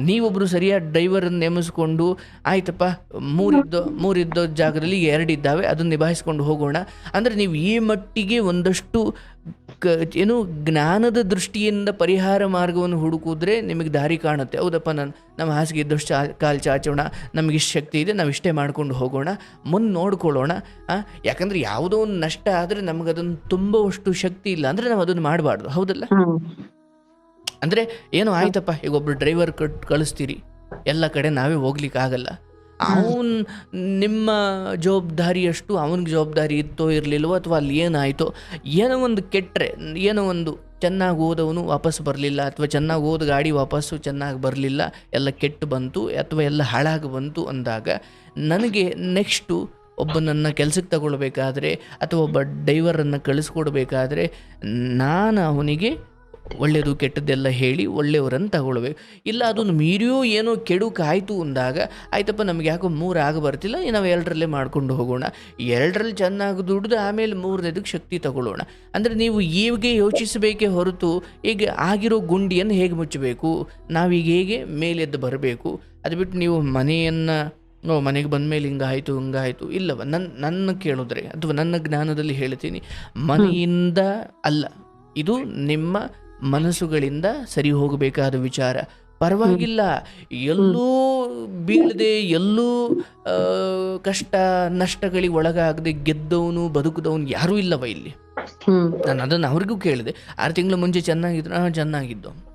ನೀವೊಬ್ಬರು ಸರಿಯಾದ ಡ್ರೈವರನ್ನು ನೇಮಿಸ್ಕೊಂಡು ಆಯ್ತಪ್ಪ, ಮೂರಿದ್ದೋ ಮೂರಿದ್ದೋ ಜಾಗದಲ್ಲಿ ಎರಡಿದ್ದಾವೆ ಅದನ್ನು ನಿಭಾಯಿಸ್ಕೊಂಡು ಹೋಗೋಣ. ಅಂದರೆ ನೀವು ಈ ಮಟ್ಟಿಗೆ ಒಂದಷ್ಟು ಕ ಏನು ಜ್ಞಾನದ ದೃಷ್ಟಿಯಿಂದ ಪರಿಹಾರ ಮಾರ್ಗವನ್ನು ಹುಡುಕಿದ್ರೆ ನಿಮಗೆ ದಾರಿ ಕಾಣುತ್ತೆ. ಹೌದಪ್ಪ, ನಾನು ನಮ್ಮ ಹಾಸಿಗೆ ಇದ್ದಷ್ಟು ಚಾ ಕಾಲು ಚಾಚೋಣ, ನಮಗೆ ಇಷ್ಟು ಶಕ್ತಿ ಇದೆ, ನಾವು ಇಷ್ಟೇ ಮಾಡ್ಕೊಂಡು ಹೋಗೋಣ. ಮುಂದೆ ನೋಡ್ಕೊಳ್ಳೋಣ ಯಾಕಂದ್ರೆ ಯಾವುದೋ ಒಂದು ನಷ್ಟ ಆದರೆ ನಮಗೆ ಅದನ್ನು ತುಂಬುವಷ್ಟು ಶಕ್ತಿ ಇಲ್ಲ ಅಂದರೆ ನಾವು ಅದನ್ನು ಮಾಡಬಾರ್ದು. ಹೌದಲ್ಲ? ಅಂದರೆ ಏನು ಆಯ್ತಪ್ಪ, ಈಗ ಒಬ್ರು ಡ್ರೈವರ್ ಕಟ್ ಕಳಿಸ್ತೀರಿ, ಎಲ್ಲ ಕಡೆ ನಾವೇ ಹೋಗ್ಲಿಕ್ಕೆ ಆಗಲ್ಲ. ಅವನ್ ನಿಮ್ಮ ಜವಾಬ್ದಾರಿಯಷ್ಟು ಅವನಿಗೆ ಜವಾಬ್ದಾರಿ ಇತ್ತೋ ಇರಲಿಲ್ಲವೋ ಅಥವಾ ಅಲ್ಲಿ ಏನಾಯಿತೋ, ಏನೋ ಒಂದು ಕೆಟ್ಟರೆ ಏನೋ ಒಂದು ಚೆನ್ನಾಗಿ ಓದವನು ವಾಪಸ್ ಬರಲಿಲ್ಲ ಅಥವಾ ಚೆನ್ನಾಗಿ ಓದ ಗಾಡಿ ವಾಪಸ್ಸು ಚೆನ್ನಾಗಿ ಬರಲಿಲ್ಲ, ಎಲ್ಲ ಕೆಟ್ಟು ಬಂತು ಅಥವಾ ಎಲ್ಲ ಹಾಳಾಗಿ ಬಂತು ಅಂದಾಗ ನನಗೆ ನೆಕ್ಸ್ಟು ಒಬ್ಬನನ್ನು ಕೆಲಸಕ್ಕೆ ತಗೊಳ್ಬೇಕಾದ್ರೆ ಅಥವಾ ಒಬ್ಬ ಡೈವರನ್ನು ಕಳಿಸ್ಕೊಡ್ಬೇಕಾದ್ರೆ, ನಾನು ಅವನಿಗೆ ಒಳ್ಳೆಯದು, ಕೆಟ್ಟದ್ದೆಲ್ಲ ಹೇಳಿ ಒಳ್ಳೆಯವರನ್ನು ತಗೊಳ್ಬೇಕು ಇಲ್ಲ, ಅದೊಂದು ಮೀರಿಯೋ ಏನೋ ಕೆಡುಕಾಯಿತು ಅಂದಾಗ, ಆಯ್ತಪ್ಪ, ನಮಗೆ ಯಾಕೋ ಮೂರು ಆಗ ಬರ್ತಿಲ್ಲ ನಾವು ಎರಡರಲ್ಲೇ ಮಾಡ್ಕೊಂಡು ಹೋಗೋಣ. ಎರಡರಲ್ಲಿ ಚೆನ್ನಾಗಿ ದುಡ್ದು ಆಮೇಲೆ ಮೂರನೇದಕ್ಕೆ ಶಕ್ತಿ ತಗೊಳ್ಳೋಣ. ಅಂದರೆ ನೀವು ಈಗ ಯೋಚಿಸಬೇಕೇ ಹೊರತು ಈಗ ಆಗಿರೋ ಗುಂಡಿಯನ್ನು ಹೇಗೆ ಮುಚ್ಚಬೇಕು? ನಾವೀಗ ಹೇಗೆ ಮೇಲೆದ್ದು ಬರಬೇಕು? ಅದು ಬಿಟ್ಟು ನೀವು ಮನೆಯನ್ನು, ಓ, ಮನೆಗೆ ಬಂದ ಮೇಲೆ ಹಿಂಗಾಯಿತು ಹಿಂಗಾಯಿತು, ಇಲ್ಲವ ನನ್ನ ನನ್ನ ಕೇಳಿದ್ರೆ, ಅಥವಾ ನನ್ನ ಜ್ಞಾನದಲ್ಲಿ ಹೇಳ್ತೀನಿ. ಮನೆಯಿಂದ ಅಲ್ಲ, ಇದು ನಿಮ್ಮ ಮನಸ್ಸುಗಳಿಂದ ಸರಿ ಹೋಗಬೇಕಾದ ವಿಚಾರ. ಪರವಾಗಿಲ್ಲ. ಎಲ್ಲೂ ಬೀಳದೆ, ಎಲ್ಲೂ ಕಷ್ಟ, ನಷ್ಟಗಳಿಗೆ ಒಳಗಾಗದೆ ಗೆದ್ದವನು, ಬದುಕದವನು ಯಾರೂ ಇಲ್ಲವ ಇಲ್ಲಿ. ನಾನು ಅದನ್ನು ಅವ್ರಿಗೂ ಕೇಳಿದೆ. ಆರು ತಿಂಗಳು ಮುಂಚೆ ಚೆನ್ನಾಗಿದ್ರು ಹಾಂ ಚೆನ್ನಾಗಿದ್ದು.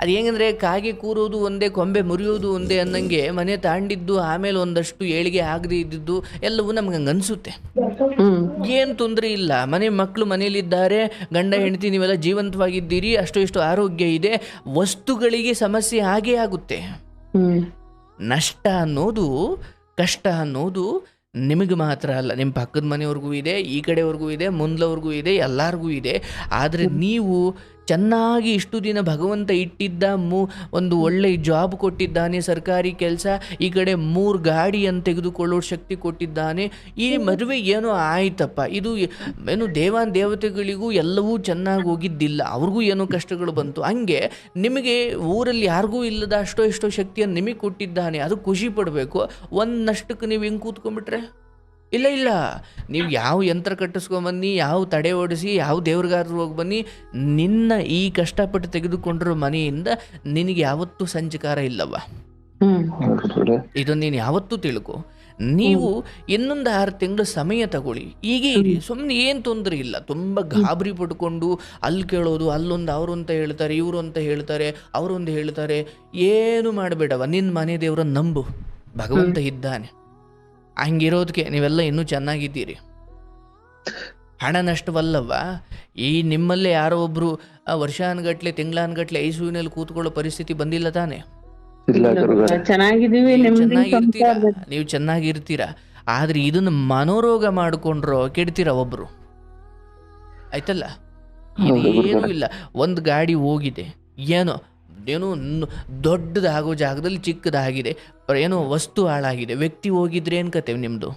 ಅದು ಹೆಂಗಂದ್ರೆ ಕಾಗೆ ಕೂರೋದು ಒಂದೇ ಕೊಂಬೆ ಮುರಿಯೋದು ಒಂದೇ ಅನ್ನಂಗೆ ಮನೆ ತಾಂಡಿದ್ದು ಆಮೇಲೆ ಒಂದಷ್ಟು ಏಳಿಗೆ ಆಗದೆ ಇದ್ದಿದ್ದು ಎಲ್ಲವೂ ನಮ್ಗೆ ಹಂಗೆ ಅನಿಸುತ್ತೆ. ಹ್ಮ್. ಏನು ತೊಂದರೆ ಇಲ್ಲ. ಮನೆ ಮಕ್ಕಳು ಮನೇಲಿದ್ದಾರೆ ಗಂಡ ಹೆಂಡತಿ ನೀವೆಲ್ಲ ಜೀವಂತವಾಗಿದ್ದೀರಿ ಅಷ್ಟು ಇಷ್ಟು ಆರೋಗ್ಯ ಇದೆ ವಸ್ತುಗಳಿಗೆ ಸಮಸ್ಯೆ ಹಾಗೇ ಆಗುತ್ತೆ. ನಷ್ಟ ಅನ್ನೋದು ಕಷ್ಟ ಅನ್ನೋದು ನಿಮಗೆ ಮಾತ್ರ ಅಲ್ಲ ನಿಮ್ಮ ಪಕ್ಕದ ಮನೆಯವ್ರಿಗೂ ಇದೆ ಈ ಕಡೆವರೆಗೂ ಇದೆ ಮುಂದ್ಲವ್ರಿಗೂ ಇದೆ ಎಲ್ಲರಿಗೂ ಇದೆ. ಆದರೆ ನೀವು ಚೆನ್ನಾಗಿ ಇಷ್ಟು ದಿನ ಭಗವಂತ ಇಟ್ಟಿದ್ದ ಮೂ ಒಂದು ಒಳ್ಳೆಯ ಜಾಬ್ ಕೊಟ್ಟಿದ್ದಾನೆ ಸರ್ಕಾರಿ ಕೆಲಸ ಈ ಕಡೆ ಮೂರು ಗಾಡಿಯನ್ನು ತೆಗೆದುಕೊಳ್ಳೋ ಶಕ್ತಿ ಕೊಟ್ಟಿದ್ದಾನೆ. ಈ ಮದುವೆ ಏನೋ ಆಯ್ತಪ್ಪ. ಇದು ಏನು ದೇವಾನ್ ದೇವತೆಗಳಿಗೂ ಎಲ್ಲವೂ ಚೆನ್ನಾಗಿ ಹೋಗಿದ್ದಿಲ್ಲ. ಅವ್ರಿಗೂ ಏನೋ ಕಷ್ಟಗಳು ಬಂತು. ಹಂಗೆ ನಿಮಗೆ ಊರಲ್ಲಿ ಯಾರಿಗೂ ಇಲ್ಲದ ಅಷ್ಟೋ ಎಷ್ಟೋ ಶಕ್ತಿಯನ್ನು ನಿಮಗೆ ಕೊಟ್ಟಿದ್ದಾನೆ. ಅದು ಖುಷಿ ಪಡಬೇಕು. ಒಂದಷ್ಟಕ್ಕೆ ನೀವು ಹಿಂಗೆ ಕೂತ್ಕೊಂಡ್ಬಿಟ್ರೆ? ಇಲ್ಲ ಇಲ್ಲ. ನೀವು ಯಾವ ಯಂತ್ರ ಕಟ್ಟಿಸ್ಕೊಂಬನ್ನಿ ಯಾವ ತಡೆ ಓಡಿಸಿ ಯಾವ ದೇವ್ರಿಗಾದ್ರೂ ಹೋಗಿ ಬನ್ನಿ ನಿನ್ನ ಈ ಕಷ್ಟಪಟ್ಟು ತೆಗೆದುಕೊಂಡಿರೋ ಮನೆಯಿಂದ ನಿನಗೆ ಯಾವತ್ತೂ ಸಂಚಕಾರ ಇಲ್ಲವ ಇದು ನೀನು ಯಾವತ್ತೂ ತಿಳ್ಕೊ. ನೀವು ಇನ್ನೊಂದು ಆರು ತಿಂಗಳು ಸಮಯ ತಗೊಳ್ಳಿ. ಹೀಗೆ ಇರಿ. ಸುಮ್ಮನೆ ಏನು ತೊಂದರೆ ಇಲ್ಲ. ತುಂಬ ಗಾಬರಿ ಪಡ್ಕೊಂಡು ಅಲ್ಲಿ ಕೇಳೋದು ಅಲ್ಲೊಂದು ಅವರು ಅಂತ ಹೇಳ್ತಾರೆ ಇವರು ಅಂತ ಹೇಳ್ತಾರೆ ಅವರೊಂದು ಹೇಳ್ತಾರೆ. ಏನು ಮಾಡಬೇಡವ ನಿನ್ನ ಮನೆ ದೇವ್ರನ್ನ ನಂಬು. ಭಗವಂತ ಇದ್ದಾನೆ. ಹಂಗಿರೋದಕ್ಕೆ ನೀವೆಲ್ಲ ಇನ್ನೂ ಚೆನ್ನಾಗಿದ್ದೀರಿ. ಹಣ ನಷ್ಟವಲ್ಲವ ಈ ನಿಮ್ಮಲ್ಲೇ ಯಾರೋ ಒಬ್ಬರು ವರ್ಷಾನುಗಟ್ಲೆ ತಿಂಗಳಾನುಗಟ್ಲೆ ಐಸುವಿನಲ್ಲಿ ಕೂತ್ಕೊಳ್ಳೋ ಪರಿಸ್ಥಿತಿ ಬಂದಿಲ್ಲ ತಾನೇ? ಚೆನ್ನಾಗಿರ್ತೀರಾ? ನೀವು ಚೆನ್ನಾಗಿರ್ತೀರಾ? ಆದ್ರೆ ಇದನ್ನ ಮನೋರೋಗ ಮಾಡ್ಕೊಂಡ್ರೋ ಕೆಡ್ತೀರಾ ಒಬ್ರು? ಆಯ್ತಲ್ಲ? ಏನು ಇಲ್ಲ. ಒಂದು ಗಾಡಿ ಹೋಗಿದೆ. ಏನೋ ಏನೋ ದೊಡ್ಡದಾಗೋ ಜಾಗದಲ್ಲಿ ಚಿಕ್ಕದಾಗಿದೆ. ಏನೋ ವಸ್ತು ಹಾಳಾಗಿದೆ. ವ್ಯಕ್ತಿ ಹೋಗಿದ್ರೆ ಏನ್ ಕತೆ ನಿಮ್ದು?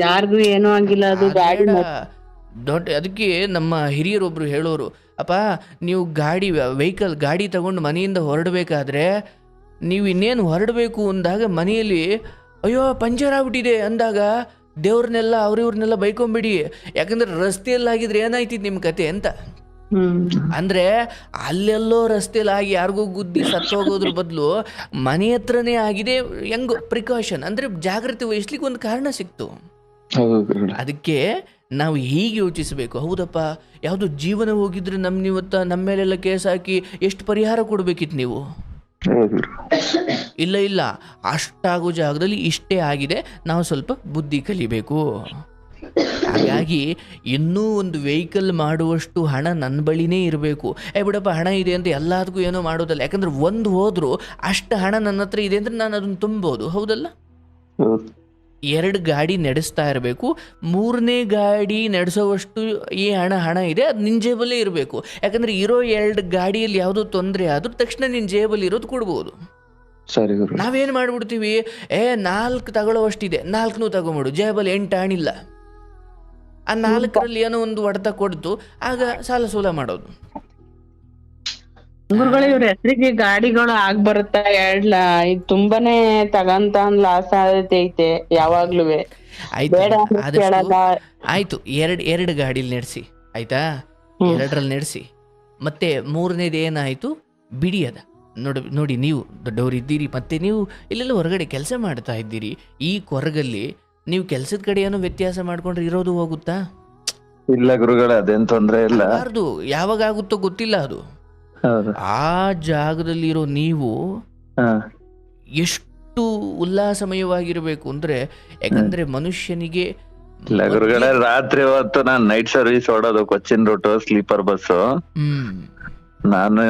ಯಾರಿಗೂ ಏನೂ ಆಗಿಲ್ಲ ಅದು ಗಾಡಿ ದೊಡ್ಡ ಅದಕ್ಕೆ ನಮ್ಮ ಹಿರಿಯರೊಬ್ರು ಹೇಳೋರು ಅಪ್ಪ ನೀವು ಗಾಡಿ ವೆಹಿಕಲ್ ಗಾಡಿ ತಗೊಂಡು ಮನೆಯಿಂದ ಹೊರಡಬೇಕಾದ್ರೆ ನೀವು ಇನ್ನೇನು ಹೊರಡಬೇಕು ಅಂದಾಗ ಮನೆಯಲ್ಲಿ ಅಯ್ಯೋ ಪಂಚರ್ ಆಗ್ಬಿಟ್ಟಿದೆ ಅಂದಾಗ ದೇವ್ರನ್ನೆಲ್ಲ ಅವ್ರಿವ್ರನ್ನೆಲ್ಲ ಬೈಕೊಂಬಿಡಿ. ಯಾಕಂದ್ರೆ ರಸ್ತೆಯಲ್ಲಾಗಿದ್ರೆ ಏನಾಯ್ತಿತ್ತು ನಿಮ್ಮ ಕತೆ ಅಂತ. ಅಂದ್ರೆ ಅಲ್ಲೆಲ್ಲೋ ರಸ್ತೆಯಲ್ಲಿ ಆಗಿ ಯಾರಿಗೂ ಗುದ್ದಿ ಸತ್ತೋಗೋದ್ರ ಬದಲು ಮನೆ ಹತ್ರನೇ ಆಗಿದೆ ಹೆಂಗ್ ಪ್ರಿಕಾಷನ್ ಅಂದ್ರೆ ಜಾಗ್ರತೆ ವಹಿಸ್ಲಿಕ್ಕೆ ಒಂದು ಕಾರಣ ಸಿಕ್ತು. ಅದಕ್ಕೆ ನಾವು ಹೀಗೆ ಯೋಚಿಸಬೇಕು. ಹೌದಪ್ಪ ಯಾವುದು ಜೀವನ ಹೋಗಿದ್ರೆ ನಮ್ ಇವತ್ತ ನಮ್ಮ ಮೇಲೆಲ್ಲ ಕೇಸ್ ಹಾಕಿ ಎಷ್ಟು ಪರಿಹಾರ ಕೊಡ್ಬೇಕಿತ್ತು ನೀವು? ಇಲ್ಲ ಇಲ್ಲ. ಅಷ್ಟಾಗೋ ಜಾಗದಲ್ಲಿ ಇಷ್ಟೇ ಆಗಿದೆ. ನಾವು ಸ್ವಲ್ಪ ಬುದ್ಧಿ ಕಲಿಬೇಕು. ಹಾಗಾಗಿ ಇನ್ನೂ ಒಂದು ವೆಹಿಕಲ್ ಮಾಡುವಷ್ಟು ಹಣ ನನ್ನ ಬಳಿನೇ ಇರಬೇಕು. ಏ ಬಿಡಪ್ಪ ಹಣ ಇದೆ ಅಂತ ಎಲ್ಲದಕ್ಕೂ ಏನೋ ಮಾಡೋದಲ್ಲ. ಯಾಕಂದ್ರೆ ಒಂದು ಹೋದ್ರು ಅಷ್ಟು ಹಣ ನನ್ನ ಹತ್ರ ಇದೆ ಅಂದ್ರೆ ನಾನು ಅದನ್ನು ತುಂಬೋದು. ಹೌದಲ್ಲ? ಹೌದು. ಎರಡು ಗಾಡಿ ನಡೆಸ್ತಾ ಇರಬೇಕು. ಮೂರನೇ ಗಾಡಿ ನಡೆಸೋವಷ್ಟು ಈ ಹಣ ಹಣ ಇದೆ ಅದು ನಿನ್ನ ಜೇಬಲ್ಲೇ ಇರಬೇಕು. ಯಾಕಂದ್ರೆ ಇರೋ ಎರಡು ಗಾಡಿಯಲ್ಲಿ ಯಾವುದೋ ತೊಂದರೆ ಆದ್ರೂ ತಕ್ಷಣ ನಿನ್ನ ಜೇಬಲ್ಲಿ ಇರೋದು ಕೊಡ್ಬೋದು. ಸರಿ ನಾವೇನು ಮಾಡ್ಬಿಡ್ತೀವಿ? ಏ ನಾಲ್ಕು ತಗೊಳ್ಳೋವಷ್ಟಿದೆ ನಾಲ್ಕನೂ ತಗೊಂಬಿಡು. ಜೇಬಲ್ಲಿ ಎಂಟು ಹಣಿಲ್ಲ ಆ ನಾಲ್ಕರಲ್ಲಿ ಏನೋ ಒಂದು ಹೊಡೆತ ಕೊಡ್ತು ಆಗ ಸಾಲ ಸೂಲ ಮಾಡೋದು. ಗುರುಗಳು ಇವ್ರ ಹೆಸರಿಗೆ ಗಾಡಿಗಳು ಆಗ್ ಬರುತ್ತಾ? ಎರಡ್ಲ ಇದು ತುಂಬಾನೇ ತಗಂತ ಲಾಸ್ ಐತೆ ಯಾವಾಗ್ಲೂ ಆಯ್ತು ಎರಡ್ ಅಂತ ಆದಷ್ಟು ಕೇಳಲ್ಲ. ಆಯ್ತು ಎರಡು ಎರಡು ಗಾಡೀಲಿ ನಡೆಸಿ ಆಯ್ತಾ? ಹ್ಮ್. ಎರಡರಲ್ಲಿ ನಡೆಸಿ ಮತ್ತೆ ಮೂರನೇದು ಏನಾಯ್ತು? ಬಿಡಿ ಅದ. ನೋಡಿ ನೋಡಿ ನೀವು ದೊಡ್ಡವರು ಇದ್ದೀರಿ ಮತ್ತೆ ನೀವು ಇಲ್ಲೆಲ್ಲ ಹೊರಗಡೆ ಕೆಲಸ ಮಾಡ್ತಾ ಇದ್ದೀರಿ ಈ ಕೊರಗಲ್ಲಿ ನೀವು ಕೆಲಸದ ಕಡೆ ಏನೋ ವ್ಯತ್ಯಾಸ ಮಾಡ್ಕೊಂಡ್ರೆ ಇರೋದು ಹೋಗುತ್ತಾ? ಇಲ್ಲ ಗುರುಗಳೇ ಅದೇನ್ ತೊಂದ್ರೆ ಇಲ್ಲ. ಅದು ಯಾವಾಗ ಆಗುತ್ತೋ ಗೊತ್ತಿಲ್ಲ ಅದು. ಹೌದು. ಆ ಜಾಗದಲ್ಲಿರೋ ನೀವು ಹಾ. ಎಷ್ಟು ಉಲ್ಲಾಸಮಯವಾಗಿರಬೇಕು ಅಂದ್ರೆ ಯಾಕಂದ್ರೆ ಮನುಷ್ಯನಿಗೆ ಇಲ್ಲ ಗುರುಗಳೇ ರಾತ್ರಿ ಹೊತ್ತು ನಾನ್ ನೈಟ್ ಸರ್ವಿಸ್ ಓಡೋದು Cochin route sleeper bus hmm. ನಾನು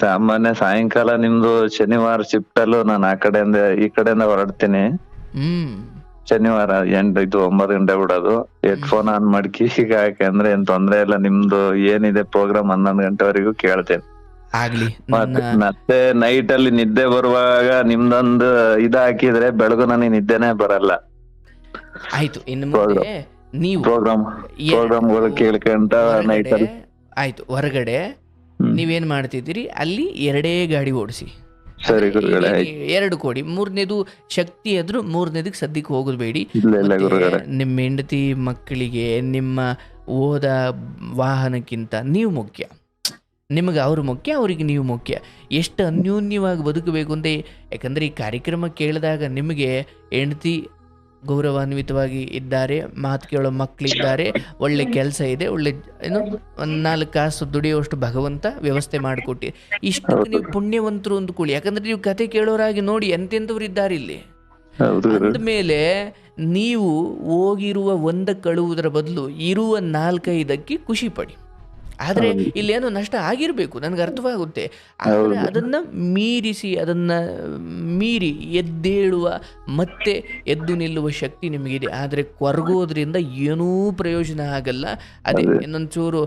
ಸಾಮಾನ್ಯ ಸಾಯಂಕಾಲ ನಿಮ್ದು ಶನಿವಾರ ಶಿಫ್ಟ್ ಅಲ್ಲೂ ನಾನು ಆ ಕಡೆಯಿಂದ ಈ ಕಡೆಯಿಂದ ಹೊರಡ್ತೀನಿ. ಹ್ಮ್. ಶನಿವಾರ ಎಂಟು ಇದು ಒಂಬತ್ತು ಗಂಟೆ ಬಿಡೋದು. ಹೆಡ್ ಫೋನ್ ಆನ್ ಮಾಡ್ಕಿ ಈಗ ಅಂದ್ರೆ ಏನ್ ತೊಂದ್ರೆ ಇಲ್ಲ ನಿಮ್ದು ಏನಿದೆ ಪ್ರೋಗ್ರಾಮ್ ಹನ್ನೊಂದು ಗಂಟೆವರೆಗೂ ಕೇಳ್ತೇನೆ. ಆಗ್ಲಿ ಮತ್ತೆ ನೈಟ್ ಅಲ್ಲಿ ನಿದ್ದೆ ಬರುವಾಗ ನಿಮ್ದೊಂದು ಇದ ಹಾಕಿದ್ರೆ ಬೆಳಗು ನನಗೆ ನಿದ್ದೆನೆ ಬರಲ್ಲ. ಆಯ್ತು ಇನ್ನು ನೀವು ಪ್ರೋಗ್ರಾಮ್ ಪ್ರೋಗ್ರಾಮ್ ಪ್ರೋಗ್ರಾಮ್ಗಳು ಕೇಳ್ಕೊಂತ ನೈಟ್ ಅಲ್ಲಿ. ಆಯ್ತು ಹೊರಗಡೆ. ನೀವೇನ್ ಮಾಡ್ತಿದ್ದೀರಿ ಅಲ್ಲಿ ಎರಡೇ ಗಾಡಿ ಓಡಿಸಿ. ಸರಿ ಗುರುಗಳೇ ಎರಡು ಕೋಡಿ ಮೂರನೇದು ಶಕ್ತಿ ಎದ್ರು ಮೂರನೇದಕ್ಕೆ ಸದ್ಯಕ್ಕೆ ಹೋಗಬೇಡಿ ನಿಮ್ಮ ಹೆಂಡತಿ ಮಕ್ಕಳಿಗೆ ನಿಮ್ಮ ಓದ ವಾಹನಕ್ಕಿಂತ ನೀವು ಮುಖ್ಯ. ನಿಮಗೆ ಅವರು ಮುಖ್ಯ ಅವರಿಗೆ ನೀವು ಮುಖ್ಯ. ಎಷ್ಟು ಅನ್ಯೋನ್ಯವಾಗಿ ಬದುಕಬೇಕು ಅಂತ ಯಾಕಂದರೆ ಈ ಕಾರ್ಯಕ್ರಮ ಕೇಳಿದಾಗ ನಿಮಗೆ ಹೆಂಡತಿ ಗೌರವಾನ್ವಿತವಾಗಿ ಇದ್ದಾರೆ ಮಾತು ಕೇಳೋ ಮಕ್ಕಳಿದ್ದಾರೆ ಒಳ್ಳೆ ಕೆಲಸ ಇದೆ ಒಳ್ಳೆ ಏನು ಒಂದು ನಾಲ್ಕು ಕಾಸು ದುಡಿಯುವಷ್ಟು ಭಗವಂತ ವ್ಯವಸ್ಥೆ ಮಾಡಿಕೊಟ್ಟಿ. ಇಷ್ಟು ನೀವು ಪುಣ್ಯವಂತರು ಅಂದ್ಕೊಳ್ಳಿ ಯಾಕಂದ್ರೆ ನೀವು ಕತೆ ಕೇಳೋರಾಗಿ ನೋಡಿ ಎಂತೆಂಥವ್ರು ಇದ್ದಾರೆ ಇಲ್ಲಿ. ಅಂದಮೇಲೆ ನೀವು ಹೋಗಿರುವ ಒಂದ ಕಳುವುದರ ಬದಲು ಇರುವ ನಾಲ್ಕೈದಕ್ಕೆ ಖುಷಿ ಪಡಿ. ಆದರೆ ಇಲ್ಲೇನೋ ನಷ್ಟ ಆಗಿರಬೇಕು ನನಗೆ ಅರ್ಥವಾಗುತ್ತೆ. ಆದರೆ ಅದನ್ನು ಮೀರಿಸಿ ಅದನ್ನು ಮೀರಿ ಎದ್ದೇಳುವ ಮತ್ತೆ ಎದ್ದು ನಿಲ್ಲುವ ಶಕ್ತಿ ನಿಮಗಿದೆ. ಆದರೆ ಕೊರಗೋದ್ರಿಂದ ಏನೂ ಪ್ರಯೋಜನ ಆಗಲ್ಲ. ಅದೇ ಇನ್ನೊಂಚೂರು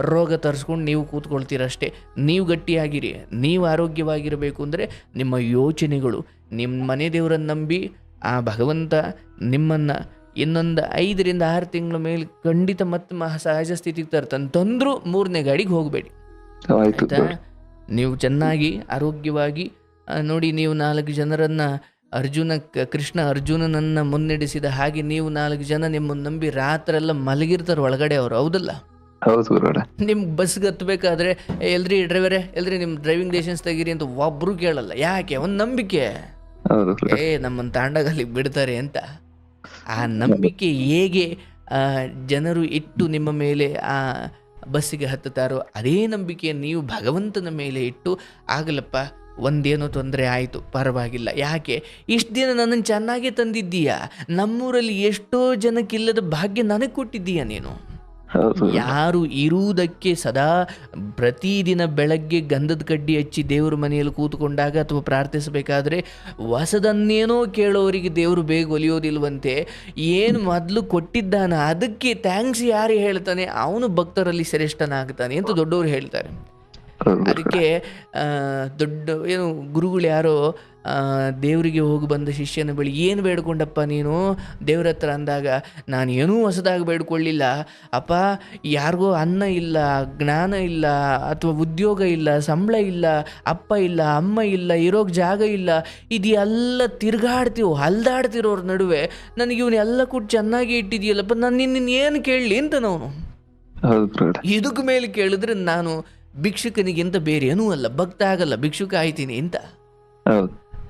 ರೋಗ ತರಿಸ್ಕೊಂಡು ನೀವು ಕೂತ್ಕೊಳ್ತೀರಷ್ಟೇ. ನೀವು ಗಟ್ಟಿಯಾಗಿರಿ ನೀವು ಆರೋಗ್ಯವಾಗಿರಬೇಕು ಅಂದರೆ ನಿಮ್ಮ ಯೋಚನೆಗಳು ನಿಮ್ಮ ಮನೆ ದೇವರನ್ನು ನಂಬಿ ಆ ಭಗವಂತ ನಿಮ್ಮನ್ನು ಇನ್ನೊಂದು ಐದರಿಂದ ಆರು ತಿಂಗಳ ಮೇಲೆ ಖಂಡಿತ ಮತ್ತೆ ಸಹಜ ಸ್ಥಿತಿಗೆ ತರ್ತಾನೆ. ತಂದ್ರು ಮೂರನೇ ಗಾಡಿಗೆ ಹೋಗಬೇಡಿ. ಆಯ್ತು ನೀವು ಚೆನ್ನಾಗಿ ಆರೋಗ್ಯವಾಗಿ ನೋಡಿ ನೀವು ನಾಲ್ಕು ಜನರನ್ನ ಅರ್ಜುನ ಕೃಷ್ಣ ಅರ್ಜುನನನ್ನ ಮುನ್ನಡೆಸಿದ ಹಾಗೆ ನೀವು ನಾಲ್ಕು ಜನ ನಿಮ್ಮನ್ನು ನಂಬಿ ರಾತ್ರೆಲ್ಲ ಮಲಗಿರ್ತಾರೆ ಒಳಗಡೆ ಅವರು ಹೌದಲ್ಲ? ಹೌದು ಬಸ್ ನಿಮ್ಗೆ ಬಸ್ಗೆ ಹತ್ಬೇಕಾದ್ರೆ "ಏ, ಎಲ್ರಿ ಡ್ರೈವರೇ ಎಲ್ರಿ ನಿಮ್ ಡ್ರೈವಿಂಗ್ ಲೈಸೆನ್ಸ್ ತೆಗೀರಿ ಅಂತ ಒಬ್ರು ಕೇಳಲ್ಲ. ಯಾಕೆ? ಒಂದ್ ನಂಬಿಕೆ. ಏ ನಮ್ಮನ್ನು ತಾಂಡಗಲ್ಲಿ ಬಿಡ್ತಾರೆ ಅಂತ. ಆ ನಂಬಿಕೆ ಹೇಗೆ ಜನರು ಇಟ್ಟು ನಿಮ್ಮ ಮೇಲೆ, ಆ, ಬಸ್ಸಿಗೆ ಹತ್ತುತ್ತಾರೋ ಅದೇ ನಂಬಿಕೆಯನ್ನು ನೀವು ಭಗವಂತನ ಮೇಲೆ ಇಟ್ಟು, ಆಗಲಪ್ಪ, ಒಂದೇನೋ ತೊಂದರೆ ಆಯಿತು, ಪರವಾಗಿಲ್ಲ. ಯಾಕೆ? ಇಷ್ಟು ದಿನ ನನ್ನನ್ನು ಚೆನ್ನಾಗೇ ತಂದಿದ್ದೀಯಾ? ನಮ್ಮೂರಲ್ಲಿ ಎಷ್ಟೋ ಜನಕ್ಕಿಲ್ಲದ ಭಾಗ್ಯ ನನಗೆ ಕೊಟ್ಟಿದ್ದೀಯಾ ನೀನು? ಯಾರು ಇರುವುದಕ್ಕೆ ಸದಾ ಪ್ರತಿದಿನ ಬೆಳಗ್ಗೆ ಗಂಧದ ಕಡ್ಡಿ ಹಚ್ಚಿ ದೇವರ ಮನೆಯಲ್ಲಿ ಕೂತ್ಕೊಂಡಾಗ ಅಥವಾ ಪ್ರಾರ್ಥಿಸಬೇಕಾದ್ರೆ ಹೊಸದನ್ನೇನೋ ಕೇಳೋರಿಗೆ ದೇವರು ಬೇಗ ಒಲಿಯೋದಿಲ್ವಂತೆ. ಏನು ಮೊದಲು ಕೊಟ್ಟಿದ್ದಾನ ಅದಕ್ಕೆ ಥ್ಯಾಂಕ್ಸ್ ಯಾರು ಹೇಳ್ತಾನೆ ಅವನು ಭಕ್ತರಲ್ಲಿ ಶ್ರೇಷ್ಠನಾಗ್ತಾನೆ ಅಂತ ದೊಡ್ಡವರು ಹೇಳ್ತಾರೆ. ಅದಕ್ಕೆ ದೊಡ್ಡ ಏನು ಗುರುಗಳು ಯಾರೋ ದೇವರಿಗೆ ಹೋಗಿ ಬಂದ ಶಿಷ್ಯನ ಬಳಿ ಏನು ಬೇಡ್ಕೊಂಡಪ್ಪ ನೀನು? ದೇವ್ರ ಹತ್ರ ಅಂದಾಗ ನಾನು ಏನೂ ಹೊಸದಾಗಿ ಬೇಡ್ಕೊಳ್ಳಿಲ್ಲ. ಅಪ್ಪ ಯಾರಿಗೋ ಅನ್ನ ಇಲ್ಲ ಜ್ಞಾನ ಇಲ್ಲ ಅಥವಾ ಉದ್ಯೋಗ ಇಲ್ಲ ಸಂಬಳ ಇಲ್ಲ ಅಪ್ಪ ಇಲ್ಲ ಅಮ್ಮ ಇಲ್ಲ ಇರೋಕ್ಕೆ ಜಾಗ ಇಲ್ಲ ಇದೆಲ್ಲ ತಿರ್ಗಾಡ್ತೀವೋ ಹಲ್ದಾಡ್ತಿರೋರ ನಡುವೆ. ನನಗೆ ಇವನ್ನೆಲ್ಲ ಕೊಟ್ಟು ಚೆನ್ನಾಗಿ ಇಟ್ಟಿದೆಯಲ್ಲಪ್ಪ ನಾನು ನಿನ್ನ ಏನು ಕೇಳಲಿ ಅಂತ ಗುರುಗಳೇ ಇದಕ್ಕೆ ಮೇಲೆ ಕೇಳಿದ್ರೆ ನಾನು ಭಿಕ್ಷುಕನಿಗಿಂತ ಬೇರೆ ಏನೂ ಅಲ್ಲ ಭಕ್ತ ಆಗಲ್ಲ ಭಿಕ್ಷುಕ ಆಯ್ತೀನಿ ಅಂತ.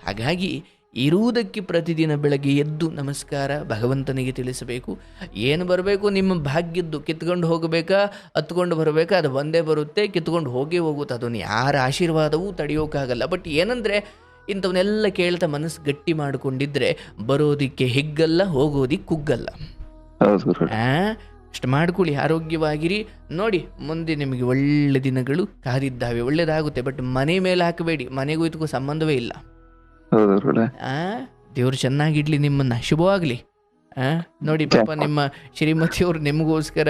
ಹಾಗಾಗಿ ಇರುವುದಕ್ಕೆ ಪ್ರತಿದಿನ ಬೆಳಗ್ಗೆ ಎದ್ದು ನಮಸ್ಕಾರ ಭಗವಂತನಿಗೆ ತಿಳಿಸಬೇಕು. ಏನು ಬರಬೇಕು? ನಿಮ್ಮ ಭಾಗ್ಯದ್ದು ಕಿತ್ಕೊಂಡು ಹೋಗಬೇಕಾ? ಹತ್ಕೊಂಡು ಬರಬೇಕಾ? ಅದು ಒಂದೇ ಬರುತ್ತೆ. ಕಿತ್ಕೊಂಡು ಹೋಗೇ ಹೋಗುತ್ತೆ. ಅದನ್ನು ಯಾರ ಆಶೀರ್ವಾದವೂ ತಡೆಯೋಕ್ಕಾಗಲ್ಲ ಬಟ್ ಏನಂದರೆ ಇಂಥವನ್ನೆಲ್ಲ ಕೇಳ್ತಾ ಮನಸ್ಸು ಗಟ್ಟಿ ಮಾಡಿಕೊಂಡಿದ್ರೆ ಬರೋದಿಕ್ಕೆ ಹಿಗ್ಗಲ್ಲ ಹೋಗೋದಿಕ್ಕೆ ಕುಗ್ಗಲ್ಲ. ಅಷ್ಟು ಮಾಡ್ಕೊಳ್ಳಿ ಆರೋಗ್ಯವಾಗಿರಿ. ನೋಡಿ ಮುಂದೆ ನಿಮಗೆ ಒಳ್ಳೆ ದಿನಗಳು ಕಾದಿದ್ದಾವೆ. ಒಳ್ಳೇದಾಗುತ್ತೆ. ಬಟ್ ಮನೆ ಮೇಲೆ ಹಾಕಬೇಡಿ. ಮನೆಗೂ ಇದಕ್ಕೂ ಸಂಬಂಧವೇ ಇಲ್ಲ. ಆ ದೇವ್ರು ಚೆನ್ನಾಗಿಡ್ಲಿ ನಿಮ್ಮನ್ನ ಶುಭವಾಗ್ಲಿ. ಆ ನೋಡಿ ಪಾಪ ನಿಮ್ಮ ಶ್ರೀಮತಿಯವರು ನಿಮಗೋಸ್ಕರ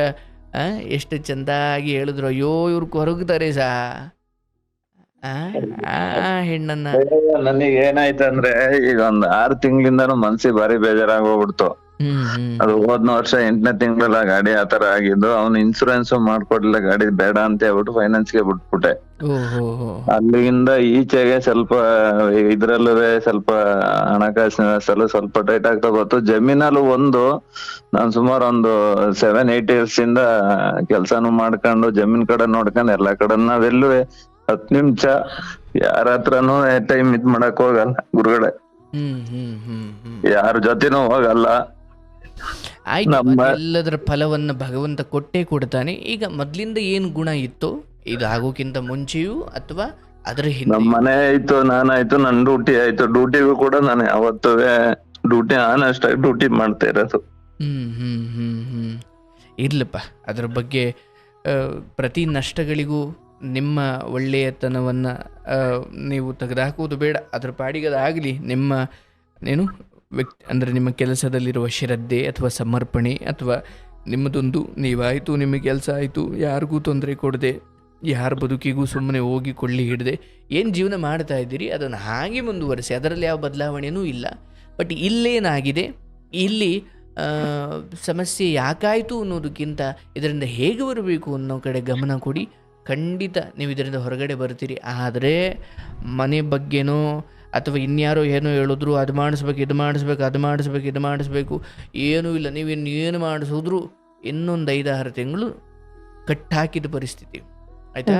ಆ ಎಷ್ಟು ಚಂದಾಗಿ ಹೇಳಿದ್ರು ಅಯ್ಯೋ ಇವ್ರು ಕೊರಗ್ತಾರೆ ಸಾ. ಹೆಣ್ಣನ್ನ. ನನಗೆ ಏನಾಯ್ತಂದ್ರೆ ಈಗ ಒಂದ್ ಆರ್ ತಿಂಗಳಿಂದಾನು ಮನ್ಸಿಗೆ ಭಾರಿ ಬೇಜಾರಾಗಿ ಹೋಗ್ಬಿಡ್ತು. ಅದು ಹೋದ್ನ ವರ್ಷ ಎಂಟನೇ ತಿಂಗಳ ಗಾಡಿ ಆತರ ಆಗಿದ್ದು ಅವ್ನು ಇನ್ಸೂರೆನ್ಸ್ ಮಾಡ್ಕೊಡ್ಲಿಲ್ಲ ಗಾಡಿ ಬೇಡ ಅಂತ ಹೇಳ್ಬಿಟ್ಟು ಫೈನಾನ್ಸ್ಗೆ ಬಿಟ್ಬಿಟ್ಟೆ. ಅಲ್ಲಿಂದ ಈಚೆಗೆ ಸ್ವಲ್ಪ ಇದ್ರಲ್ಲೂ ಸ್ವಲ್ಪ ಹಣಕಾಸಿನ ವ್ಯವಸ್ಥೆಲ್ಲೂ ಸ್ವಲ್ಪ ಟೈಟ್ ಆಗ್ತಾ ಬಂತು. ಜಮೀನಲ್ಲೂ ಒಂದು ನಾನ್ ಸುಮಾರು ಒಂದು ಸೆವೆನ್ ಏಟ್ ಇಯರ್ಸ್ ಇಂದ ಕೆಲ್ಸಾನು ಮಾಡ್ಕೊಂಡು ಜಮೀನ್ ಕಡೆ ನೋಡ್ಕೊಂಡು ಎಲ್ಲಾ ಕಡೆ ನಾವೆಲ್ಲೂ ಹತ್ ನಿಮಿಷ ಯಾರ ಹತ್ರನು ಟೈಮ್ ಇದ್ ಮಾಡಕ್ ಹೋಗಲ್ಲ ಗುರುಗಡೆ ಯಾರ ಜೊತೆನೂ ಹೋಗಲ್ಲ. ಆಯ್ತು ಎಲ್ಲದರ ಫಲವನ್ನು ಭಗವಂತ ಕೊಟ್ಟೇ ಕೊಡ್ತಾನೆ. ಈಗ ಮೊದ್ಲಿಂದ ಏನು ಗುಣ ಇತ್ತು ಇದು ಆಗೋಕ್ಕಿಂತ ಮುಂಚೆಯೂ ಅಥವಾ ಅದರ ಹಿಂದೆ? ನಮ್ಮ ಮನೆ ಆಯ್ತು ನಾನಾಯ್ತು ನನ್ ಡ್ಯೂಟಿ ಆಯ್ತು. ಡ್ಯೂಟಿಗೂ ಕೂಡ ನಾನು ಯಾವತ್ತೂ ಡ್ಯೂಟಿ ಆನೆಸ್ಟ್ ಅಷ್ಟಾಗಿ ಡ್ಯೂಟಿ ಮಾಡ್ತಾ ಇರೋದು. ಹ್ಮ್ ಹ್ಮ್ ಹ್ಮ್ ಹ್ಮ್. ಇರ್ಲಪ್ಪ ಅದ್ರ ಬಗ್ಗೆ ಪ್ರತಿ ನಷ್ಟಗಳಿಗೂ ನಿಮ್ಮ ಒಳ್ಳೆಯತನವನ್ನು ನೀವು ತೆಗೆದುಹಾಕುವುದು ಬೇಡ. ಅದರ ಪಾಡಿಗೆ ಅದಾಗಲಿ ನಿಮ್ಮ ಏನು ವ್ಯಕ್ತಿ ಅಂದರೆ ನಿಮ್ಮ ಕೆಲಸದಲ್ಲಿರುವ ಶ್ರದ್ಧೆ ಅಥವಾ ಸಮರ್ಪಣೆ ಅಥವಾ ನಿಮ್ಮದೊಂದು ನೀವಾಯಿತು ನಿಮ್ಮ ಕೆಲಸ ಆಯಿತು, ಯಾರಿಗೂ ತೊಂದರೆ ಕೊಡದೆ, ಯಾರ ಬದುಕಿಗೂ ಸುಮ್ಮನೆ ಹೋಗಿ ಕೊಳ್ಳಿ ಹಿಡದೆ ಏನು ಜೀವನ ಮಾಡ್ತಾ ಇದ್ದೀರಿ, ಅದನ್ನು ಹಾಗೆ ಮುಂದುವರಿಸಿ, ಅದರಲ್ಲಿ ಯಾವ ಬದಲಾವಣೆಯೂ ಇಲ್ಲ. ಬಟ್ ಇಲ್ಲೇನಾಗಿದೆ? ಇಲ್ಲಿ ಸಮಸ್ಯೆ ಯಾಕಾಯಿತು ಅನ್ನೋದಕ್ಕಿಂತ ಇದರಿಂದ ಹೇಗೆ ಬರಬೇಕು ಅನ್ನೋ ಕಡೆ ಗಮನ ಕೊಡಿ. ಖಂಡಿತ ನೀವು ಇದರಿಂದ ಹೊರಗಡೆ ಬರ್ತೀರಿ. ಆದರೆ ಮನೆ ಬಗ್ಗೆನೋ ಅಥವಾ ಇನ್ಯಾರೋ ಏನೋ ಹೇಳಿದ್ರು ಅದು ಮಾಡಿಸ್ಬೇಕು ಇದು ಮಾಡಿಸ್ಬೇಕು ಅದು ಮಾಡಿಸ್ಬೇಕು ಇದು ಮಾಡಿಸ್ಬೇಕು. ಏನೂ ಇಲ್ಲ. ನೀವು ಇನ್ನೇನು ಮಾಡಿಸಿದ್ರು ಇನ್ನೊಂದು ಐದಾರು ತಿಂಗಳು ಕಟ್ಟಾಕಿದ ಪರಿಸ್ಥಿತಿ. ಆಯಿತಾ?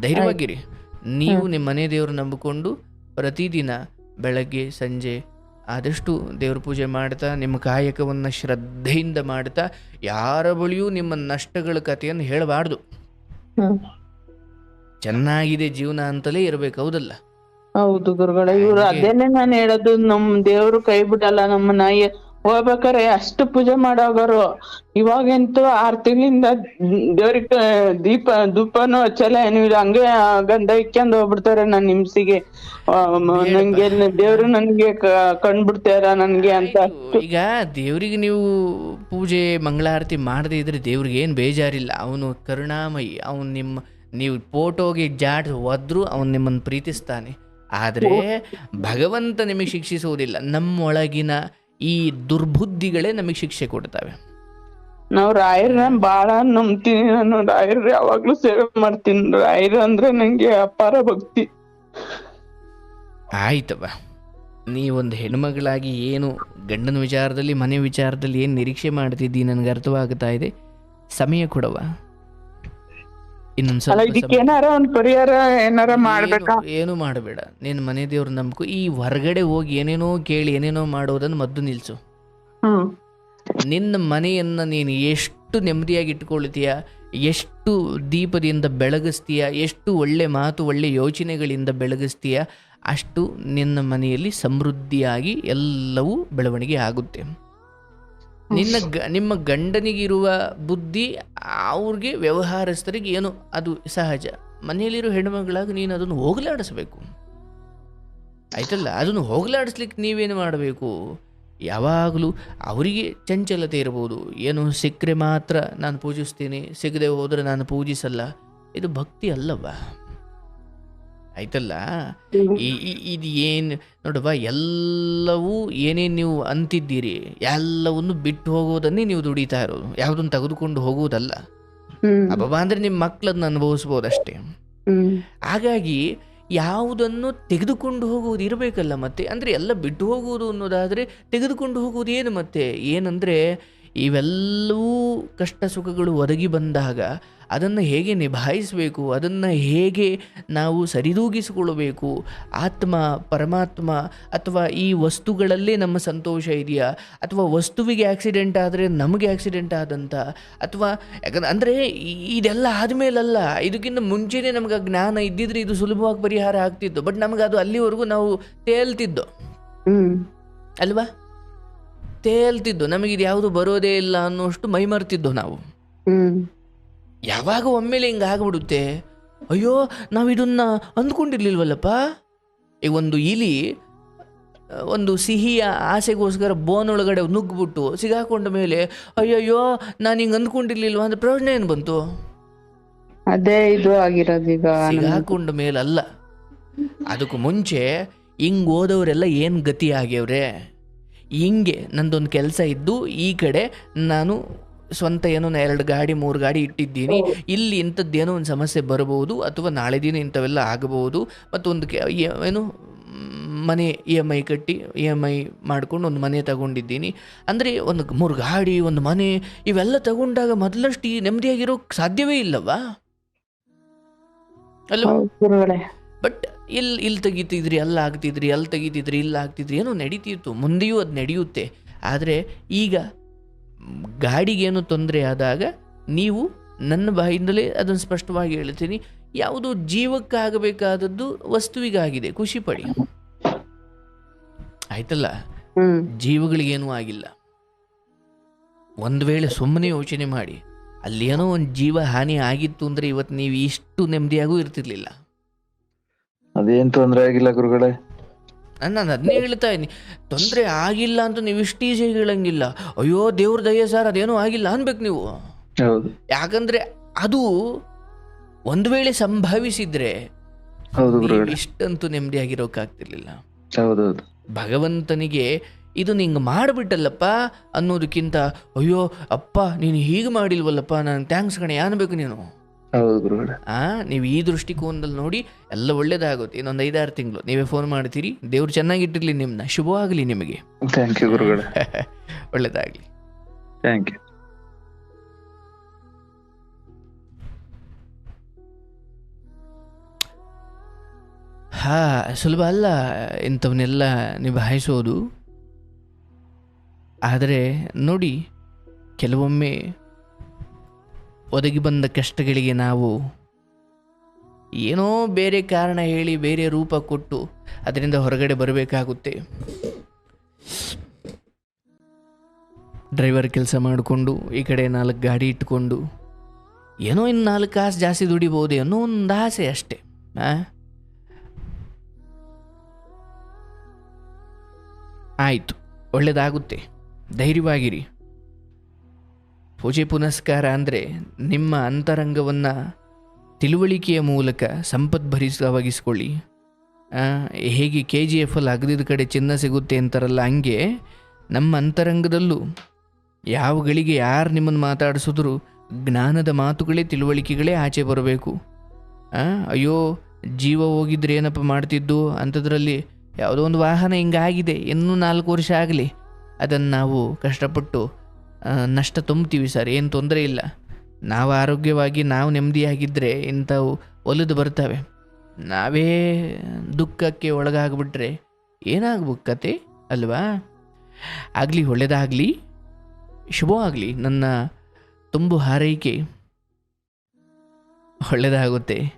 ಧೈರ್ಯವಾಗಿರಿ. ನೀವು ನಿಮ್ಮ ಮನೆ ದೇವರು ನಂಬಿಕೊಂಡು ಪ್ರತಿದಿನ ಬೆಳಗ್ಗೆ ಸಂಜೆ ಆದಷ್ಟು ದೇವ್ರ ಪೂಜೆ ಮಾಡ್ತಾ ನಿಮ್ಮ ಕಾಯಕವನ್ನು ಶ್ರದ್ಧೆಯಿಂದ ಮಾಡ್ತಾ ಯಾರ ಬಳಿಯೂ ನಿಮ್ಮ ನಷ್ಟಗಳ ಕಥೆಯನ್ನು ಹೇಳಬಾರ್ದು. ಚೆನ್ನಾಗಿದೆ ಜೀವನ ಅಂತಲೇ ಇರಬೇಕು ಹೌದಲ್ಲ? ಹೌದು ಗುರುಗಳ ಇವ್ರು ಅದೇನೆ ನಾನ್ ಹೇಳೋದು ನಮ್ ದೇವ್ರು ಕೈ ಬಿಡಲ್ಲ ನಮ್ಮನ್ನ ನಾಯಿ. ಹೋಗ್ಬೇಕಾರೆ ಅಷ್ಟು ಪೂಜೆ ಮಾಡೋಗರು ಇವಾಗಂತೂ ಆರ್ ತಿಂಗಳಿಂದ ದೇವ್ರಿಗೆ ದೀಪ ಧೂಪನು ಹಚ್ಚಲ್ಲ ಏನು ಇಲ್ಲ. ಹಂಗೆ ಗಂಧ ಇಕ್ಕೊಂಡ್ ಹೋಗ್ಬಿಡ್ತಾರೆ ನನ್ ಹಿಂಸಿಗೆ ನಂಗೆ ದೇವ್ರು ನನ್ಗೆ ಕ- ಕಂಡ್ಬಿಡ್ತಾರ ನನ್ಗೆ ಅಂತ. ಈಗ ದೇವ್ರಿಗೆ ನೀವು ಪೂಜೆ ಮಂಗಳಾರತಿ ಮಾಡದೇ ಇದ್ರೆ ದೇವ್ರಿಗೆ ಏನು ಬೇಜಾರಿಲ್ಲ. ಅವನು ಕರುಣಾಮಯಿ ಅವನು ನಿಮ್ಮ ನೀವು ಫೋಟೋಗೆ ಜಾಡ್ ಒದ್ರು ಅವನು ನಿಮ್ಮನ್ನು ಪ್ರೀತಿಸ್ತಾನೆ. ಆದರೆ ಭಗವಂತ ನಿಮಗೆ ಶಿಕ್ಷಿಸುವುದಿಲ್ಲ. ನಮ್ಮೊಳಗಿನ ಈ ದುರ್ಬುದ್ಧಿಗಳೇ ನಮಗೆ ಶಿಕ್ಷೆ ಕೊಡ್ತವೆ. ನಾವು ರಾಯರ್ನ ಬಾಳ ನಂಬ್ತೀನಿ. ನಾನು ರಾಯರ್ ಯಾವಾಗ್ಲೂ ಸೇವೆ ಮಾಡ್ತೀನಿ. ರಾಯರ್ ಅಂದ್ರೆ ನಂಗೆ ಅಪಾರ ಭಕ್ತಿ. ಆಯ್ತವ. ನೀವೊಂದು ಹೆಣ್ಮಗಳಾಗಿ ಏನು ಗಂಡನ ವಿಚಾರದಲ್ಲಿ ಮನೆ ವಿಚಾರದಲ್ಲಿ ಏನು ನಿರೀಕ್ಷೆ ಮಾಡ್ತಿದ್ದೀನಿ ನನಗೆ ಅರ್ಥವಾಗ್ತಾ ಇದೆ. ಸಮಯ ಕೊಡವ ಇನ್ನೊಂದು ಅಲ್ಲ ಸ್ವಲ್ಪ ಇದಕ್ಕೆ ಸಮಯ- ಏನಾರ ಒಂದ್ ಪರಿಹಾರ ಏನಾರ ಮಾಡ್ಬೇಕಾ? ಏನು- ಮಾಡಬೇಡ. ನೀನ್ ಮನೆ ದೇವ್ರ ನಂಬಿಕೊ ಈ ಹೊರಗಡೆ ಹೋಗಿ ಏನೇನೋ ಕೇಳಿ ಏನೇನೋ ಮಾಡೋದನ್ನ ಮದ್ದು ನಿಲ್ಸು. ಹ್ಮ್. ನಿನ್ನ ಮನೆಯನ್ನ ನೀನು ಎಷ್ಟು ನೆಮ್ಮದಿಯಾಗಿ ಇಟ್ಕೊಳ್ತೀಯ ಎಷ್ಟು ದೀಪದಿಂದ ಬೆಳಗಿಸ್ತೀಯ ಎಷ್ಟು ಒಳ್ಳೆ ಮಾತು ಒಳ್ಳೆ ಯೋಚನೆಗಳಿಂದ ಬೆಳಗಿಸ್ತೀಯ ಅಷ್ಟು ನಿನ್ನ ಮನೆಯಲ್ಲಿ ಸಮೃದ್ಧಿಯಾಗಿ ಎಲ್ಲವೂ ಬೆಳವಣಿಗೆ ಆಗುತ್ತೆ. ನಿನ್ನ ಗ ನಿಮ್ಮ ಗಂಡನಿಗಿರುವ ಬುದ್ಧಿ ಅವ್ರಿಗೆ ವ್ಯವಹಾರಸ್ಥರಿಗೆ ಏನು ಅದು ಸಹಜ. ಮನೆಯಲ್ಲಿರೋ ಹೆಣ್ಮಗಳಾಗಿ ನೀನು ಅದನ್ನು ಹೋಗಲಾಡಿಸ್ಬೇಕು. ಆಯ್ತಲ್ಲ? ಅದನ್ನು ಹೋಗಲಾಡಿಸ್ಲಿಕ್ಕೆ ನೀವೇನು ಮಾಡಬೇಕು? ಯಾವಾಗಲೂ ಅವರಿಗೆ ಚಂಚಲತೆ ಇರ್ಬೋದು ಏನು ಸಿಕ್ಕರೆ ಮಾತ್ರ ನಾನು ಪೂಜಿಸ್ತೀನಿ ಸಿಗದೆ ಹೋದರೆ ನಾನು ಪೂಜಿಸಲ್ಲ. ಇದು ಭಕ್ತಿ ಅಲ್ಲವಾ? ಆಯ್ತಲ್ಲ? ಇದು ಏನು ನೋಡವ್ವ ಎಲ್ಲವೂ ಏನೇನು ನೀವು ಅಂತಿದ್ದೀರಿ ಎಲ್ಲವನ್ನು ಬಿಟ್ಟು ಹೋಗೋದನ್ನೇ ನೀವು ದುಡಿತಾ ಇರೋದು. ಯಾವುದನ್ನು ತೆಗೆದುಕೊಂಡು ಹೋಗುವುದಲ್ಲ ಅಬ್ಬಾ ಅಬ್ಬಬ್ಬ ಅಂದ್ರೆ ನಿಮ್ಮ ಮಕ್ಕಳನ್ನ ಅನುಭವಿಸ್ಬೋದಷ್ಟೇ. ಹಾಗಾಗಿ ಯಾವುದನ್ನು ತೆಗೆದುಕೊಂಡು ಹೋಗುವುದು ಇರಬೇಕಲ್ಲ ಮತ್ತೆ? ಅಂದ್ರೆ ಎಲ್ಲ ಬಿಟ್ಟು ಹೋಗುವುದು ಅನ್ನೋದಾದ್ರೆ ತೆಗೆದುಕೊಂಡು ಹೋಗುವುದು ಏನು ಮತ್ತೆ? ಏನಂದರೆ ಇವೆಲ್ಲವೂ ಕಷ್ಟ ಸುಖಗಳು ಒದಗಿ ಬಂದಾಗ ಅದನ್ನು ಹೇಗೆ ನಿಭಾಯಿಸಬೇಕು ಅದನ್ನು ಹೇಗೆ ನಾವು ಸರಿದೂಗಿಸಿಕೊಳ್ಳಬೇಕು ಆತ್ಮ ಪರಮಾತ್ಮ ಅಥವಾ ಈ ವಸ್ತುಗಳಲ್ಲೇ ನಮ್ಮ ಸಂತೋಷ ಇದೆಯಾ? ಅಥವಾ ವಸ್ತುವಿಗೆ ಆಕ್ಸಿಡೆಂಟ್ ಆದರೆ ನಮಗೆ ಆಕ್ಸಿಡೆಂಟ್ ಆದಂಥ ಅಥವಾ ಯಾಕಂದ್ರೆ ಅಂದರೆ ಇದೆಲ್ಲ ಆದಮೇಲಲ್ಲ ಇದಕ್ಕಿಂತ ಮುಂಚೆನೇ ನಮಗೆ ಆ ಜ್ಞಾನ ಇದ್ದಿದ್ರೆ ಇದು ಸುಲಭವಾಗಿ ಪರಿಹಾರ ಆಗ್ತಿತ್ತು. ಬಟ್ ನಮಗೆ ಅದು ಅಲ್ಲಿವರೆಗೂ ನಾವು ತೇಲ್ತಿದ್ದು. ಅಲ್ವಾ? ತೇಲ್ತಿದ್ದು ನಮಗೆ ಇದು ಯಾವುದು ಬರೋದೇ ಇಲ್ಲ ಅನ್ನೋಷ್ಟು ಮೈಮರ್ತಿದ್ದೋ ನಾವು. ಯಾವಾಗ ಒಮ್ಮೆಲೆ ಹಿಂಗೆ ಆಗ್ಬಿಡುತ್ತೆ? ಅಯ್ಯೋ ನಾವು ಇದನ್ನ ಅಂದ್ಕೊಂಡಿರ್ಲಿಲ್ವಲ್ಲಪ್ಪ? ಈ ಒಂದು ಇಲಿ ಒಂದು ಸಿಹಿಯ ಆಸೆಗೋಸ್ಕರ ಬೋನ್ ಒಳಗಡೆ ನುಗ್ಗಿಬಿಟ್ಟು ಸಿಗಾಕೊಂಡ ಮೇಲೆ ಅಯ್ಯಯ್ಯೋ ನಾನು ಹಿಂಗೆ ಅಂದ್ಕೊಂಡಿರ್ಲಿಲ್ವ ಅಂದ್ರೆ ಪ್ರಯೋಜನ ಏನು ಬಂತು? ಅದೇ ಇದು ಆಗಿರೋದು ಈಗ ಸಿಗಾಕೊಂಡ ಮೇಲೆ ಅಲ್ಲ ಅದಕ್ಕೂ ಮುಂಚೆ ಹಿಂಗೆ ಓದೋರೆಲ್ಲ ಏನು ಗತಿ ಆಗ್ಯವ್ರೆ? ಹಿಂಗೆ ನಂದೊಂದು ಕೆಲಸ ಇದ್ದು ಈ ಕಡೆ ನಾನು ಸ್ವಂತ ಏನೋ ಎರಡು ಗಾಡಿ ಮೂರು ಗಾಡಿ ಇಟ್ಟಿದ್ದೀನಿ. ಇಲ್ಲಿ ಇಂಥದ್ದೇನೋ ಒಂದು ಸಮಸ್ಯೆ ಬರಬಹುದು ಅಥವಾ ನಾಳೆ ದಿನ ಇಂಥವೆಲ್ಲ ಆಗಬಹುದು. ಮತ್ತು ಒಂದು ಏನು ಮನೆ ಇ ಎಂ ಐ ಕಟ್ಟಿ ಇ ಎಂ ಐ ಮಾಡ್ಕೊಂಡು ಒಂದು ಮನೆ ತಗೊಂಡಿದ್ದೀನಿ. ಅಂದರೆ ಒಂದು ಮೂರು ಗಾಡಿ ಒಂದು ಮನೆ ಇವೆಲ್ಲ ತಗೊಂಡಾಗ ಮೊದಲಷ್ಟು ಈ ನೆಮ್ಮದಿಯಾಗಿರೋಕ್ಕೆ ಸಾಧ್ಯವೇ ಇಲ್ಲವಾ? ಅಲ್ವಾ ಬಟ್ ಇಲ್ಲಿ ಇಲ್ಲಿ ತೆಗಿತಿದ್ರಿ ಅಲ್ಲಿ ಆಗ್ತಿದ್ರಿ ಅಲ್ಲಿ ತೆಗಿತಿದ್ರಿ ಇಲ್ಲಿ ಆಗ್ತಿದ್ರಿ ಏನೋ ನಡೀತಿತ್ತು ಮುಂದೆಯೂ ಅದು ನಡೆಯುತ್ತೆ. ಆದರೆ ಈಗ ಗಾಡಿಗೇನು ತೊಂದರೆ ಆದಾಗ ನೀವು ನನ್ನ ಬಾಯಿಂದಲೇ ಅದನ್ನು ಸ್ಪಷ್ಟವಾಗಿ ಹೇಳ್ತೀನಿ ಯಾವುದು ಜೀವಕ್ಕಾಗಬೇಕಾದದ್ದು ವಸ್ತುವಿಗಾಗಿದೆ ಖುಷಿ ಪಡಿ. ಆಯ್ತಲ್ಲ? ಜೀವಗಳಿಗೇನೂ ಆಗಿಲ್ಲ. ಒಂದು ವೇಳೆ ಸುಮ್ಮನೆ ಯೋಚನೆ ಮಾಡಿ ಅಲ್ಲಿ ಏನೋ ಒಂದು ಜೀವ ಹಾನಿ ಆಗಿತ್ತು ಅಂದರೆ ಇವತ್ತು ನೀವು ಇಷ್ಟು ನೆಮ್ಮದಿಯಾಗೂ ಇರ್ತಿರ್ಲಿಲ್ಲ. ಅದೇನ್ ತೊಂದ್ರೆ ಆಗಿಲ್ಲ ಗುರುಗಳೇ? ನಾನು ನಾನು ಅದನ್ನೇ ಹೇಳ್ತಾ ಇದ್ದೀನಿ. ತೊಂದರೆ ಆಗಿಲ್ಲ ಅಂತ ನೀವು ಇಷ್ಟು ಈಸಿಯಾಗಿ ಹೇಳಂಗಿಲ್ಲ. ಅಯ್ಯೋ ದೇವ್ರ ದಯ ಸರ್ ಅದೇನೂ ಆಗಿಲ್ಲ ಅನ್ಬೇಕು ನೀವು. ಹೌದು. ಯಾಕಂದ್ರೆ ಅದು ಒಂದು ವೇಳೆ ಸಂಭವಿಸಿದ್ರೆ ಹೌದು ಗುರುಗಳೇ. ಇಷ್ಟಂತೂ ನೆಮ್ಮದಿಯಾಗಿರೋಕ್ಕಾಗ್ತಿರ್ಲಿಲ್ಲ ಹೌದೌದು. ಭಗವಂತನಿಗೆ ಇದು ನಿಂಗ್ ಮಾಡಿಬಿಟ್ಟಲ್ಲಪ್ಪ ಅನ್ನೋದಕ್ಕಿಂತ ಅಯ್ಯೋ ಅಪ್ಪ ನೀನು ಹೀಗೆ ಮಾಡಿಲ್ವಲ್ಲಪ್ಪ ನಾನು ಥ್ಯಾಂಕ್ಸ್ ಕಣೆ ಅನ್ಬೇಕು ನೀನು. ನೀವು ಈ ದೃಷ್ಟಿಕೋನದಲ್ಲಿ ನೋಡಿ ಎಲ್ಲ ಒಳ್ಳೇದಾಗುತ್ತೆ. ಇನ್ನೊಂದು ಐದಾರು ತಿಂಗಳು. ನೀವೇ ಫೋನ್ ಮಾಡ್ತೀರಿ. ದೇವ್ರು ಚೆನ್ನಾಗಿಟ್ಟಿರ್ಲಿ ನಿಮ್ನ. ಶುಭವಾಗಲಿ ನಿಮಗೆ. ಥ್ಯಾಂಕ್ ಯು ಗುರುಗಳೇ. ಒಳ್ಳೇದಾಗಲಿ. ಥ್ಯಾಂಕ್ ಯು ಹಾ ಸುಲಭ ಅಲ್ಲ ಇಂಥವನ್ನೆಲ್ಲ ನಿಭಾಯಿಸೋದು. ಆದರೆ ನೋಡಿ ಕೆಲವೊಮ್ಮೆ ಒದಗಿ ಬಂದ ಕಷ್ಟಗಳಿಗೆ ನಾವು ಏನೋ ಬೇರೆ ಕಾರಣ ಹೇಳಿ ಬೇರೆ ರೂಪ ಕೊಟ್ಟು ಅದರಿಂದ ಹೊರಗಡೆ ಬರಬೇಕಾಗುತ್ತೆ. ಡ್ರೈವರ್ ಕೆಲಸ ಮಾಡಿಕೊಂಡು ಈ ಕಡೆ ನಾಲ್ಕು ಗಾಡಿ ಇಟ್ಕೊಂಡು ಏನೋ ಇನ್ನು ನಾಲ್ಕು ಕಾಸು ಜಾಸ್ತಿ ದುಡಿಬೋದು ಅನ್ನೋ ಒಂದು ಆಸೆ ಅಷ್ಟೇ. ಆಯಿತು ಒಳ್ಳೆಯದಾಗುತ್ತೆ ಧೈರ್ಯವಾಗಿರಿ. ಪೂಜೆ ಪುನಸ್ಕಾರ ಅಂದರೆ ನಿಮ್ಮ ಅಂತರಂಗವನ್ನು ತಿಳುವಳಿಕೆಯ ಮೂಲಕ ಸಂಪದ್ಭರಿಸವಾಗಿಸ್ಕೊಳ್ಳಿ ಹೇಗೆ ಕೆ ಜಿ ಎಫಲ್ಲಿ ಅಗದಿದ ಕಡೆ ಚಿನ್ನ ಸಿಗುತ್ತೆ ಅಂತಾರಲ್ಲ ಹಂಗೆ ನಮ್ಮ ಅಂತರಂಗದಲ್ಲೂ ಯಾವ ಗಳಿಗೆ ಯಾರು ನಿಮ್ಮನ್ನು ಮಾತಾಡಿಸಿದ್ರು ಜ್ಞಾನದ ಮಾತುಗಳೇ ತಿಳುವಳಿಕೆಗಳೇ ಆಚೆ ಬರಬೇಕು. ಅಯ್ಯೋ, ಜೀವ ಹೋಗಿದ್ರೆ ಏನಪ್ಪ ಮಾಡ್ತಿದ್ದು? ಅಂಥದ್ರಲ್ಲಿ ಯಾವುದೋ ಒಂದು ವಾಹನ ಹಿಂಗಾಗಿದೆ. ಇನ್ನೂ ನಾಲ್ಕು ವರ್ಷ ಆಗಲಿ. ಅದನ್ನು ನಾವು ಕಷ್ಟಪಟ್ಟು ನಷ್ಟ ತುಂಬ್ತೀವಿ ಸರ್, ಏನು ತೊಂದರೆ ಇಲ್ಲ. ನಾವು ಆರೋಗ್ಯವಾಗಿ, ನಾವು ನೆಮ್ಮದಿಯಾಗಿದ್ದರೆ ಇಂಥವು ಒಲಿದು ಬರ್ತವೆ. ನಾವೇ ದುಃಖಕ್ಕೆ ಒಳಗಾಗ್ಬಿಟ್ರೆ ಏನಾಗ್ಬೇಕು ಕತೆ? ಅಲ್ವಾ? ಆಗಲಿ ಒಳ್ಳೆಯದಾಗಲಿ ಶುಭವಾಗಲಿ, ನನ್ನ ತುಂಬು ಹಾರೈಕೆ. ಒಳ್ಳೆಯದಾಗುತ್ತೆ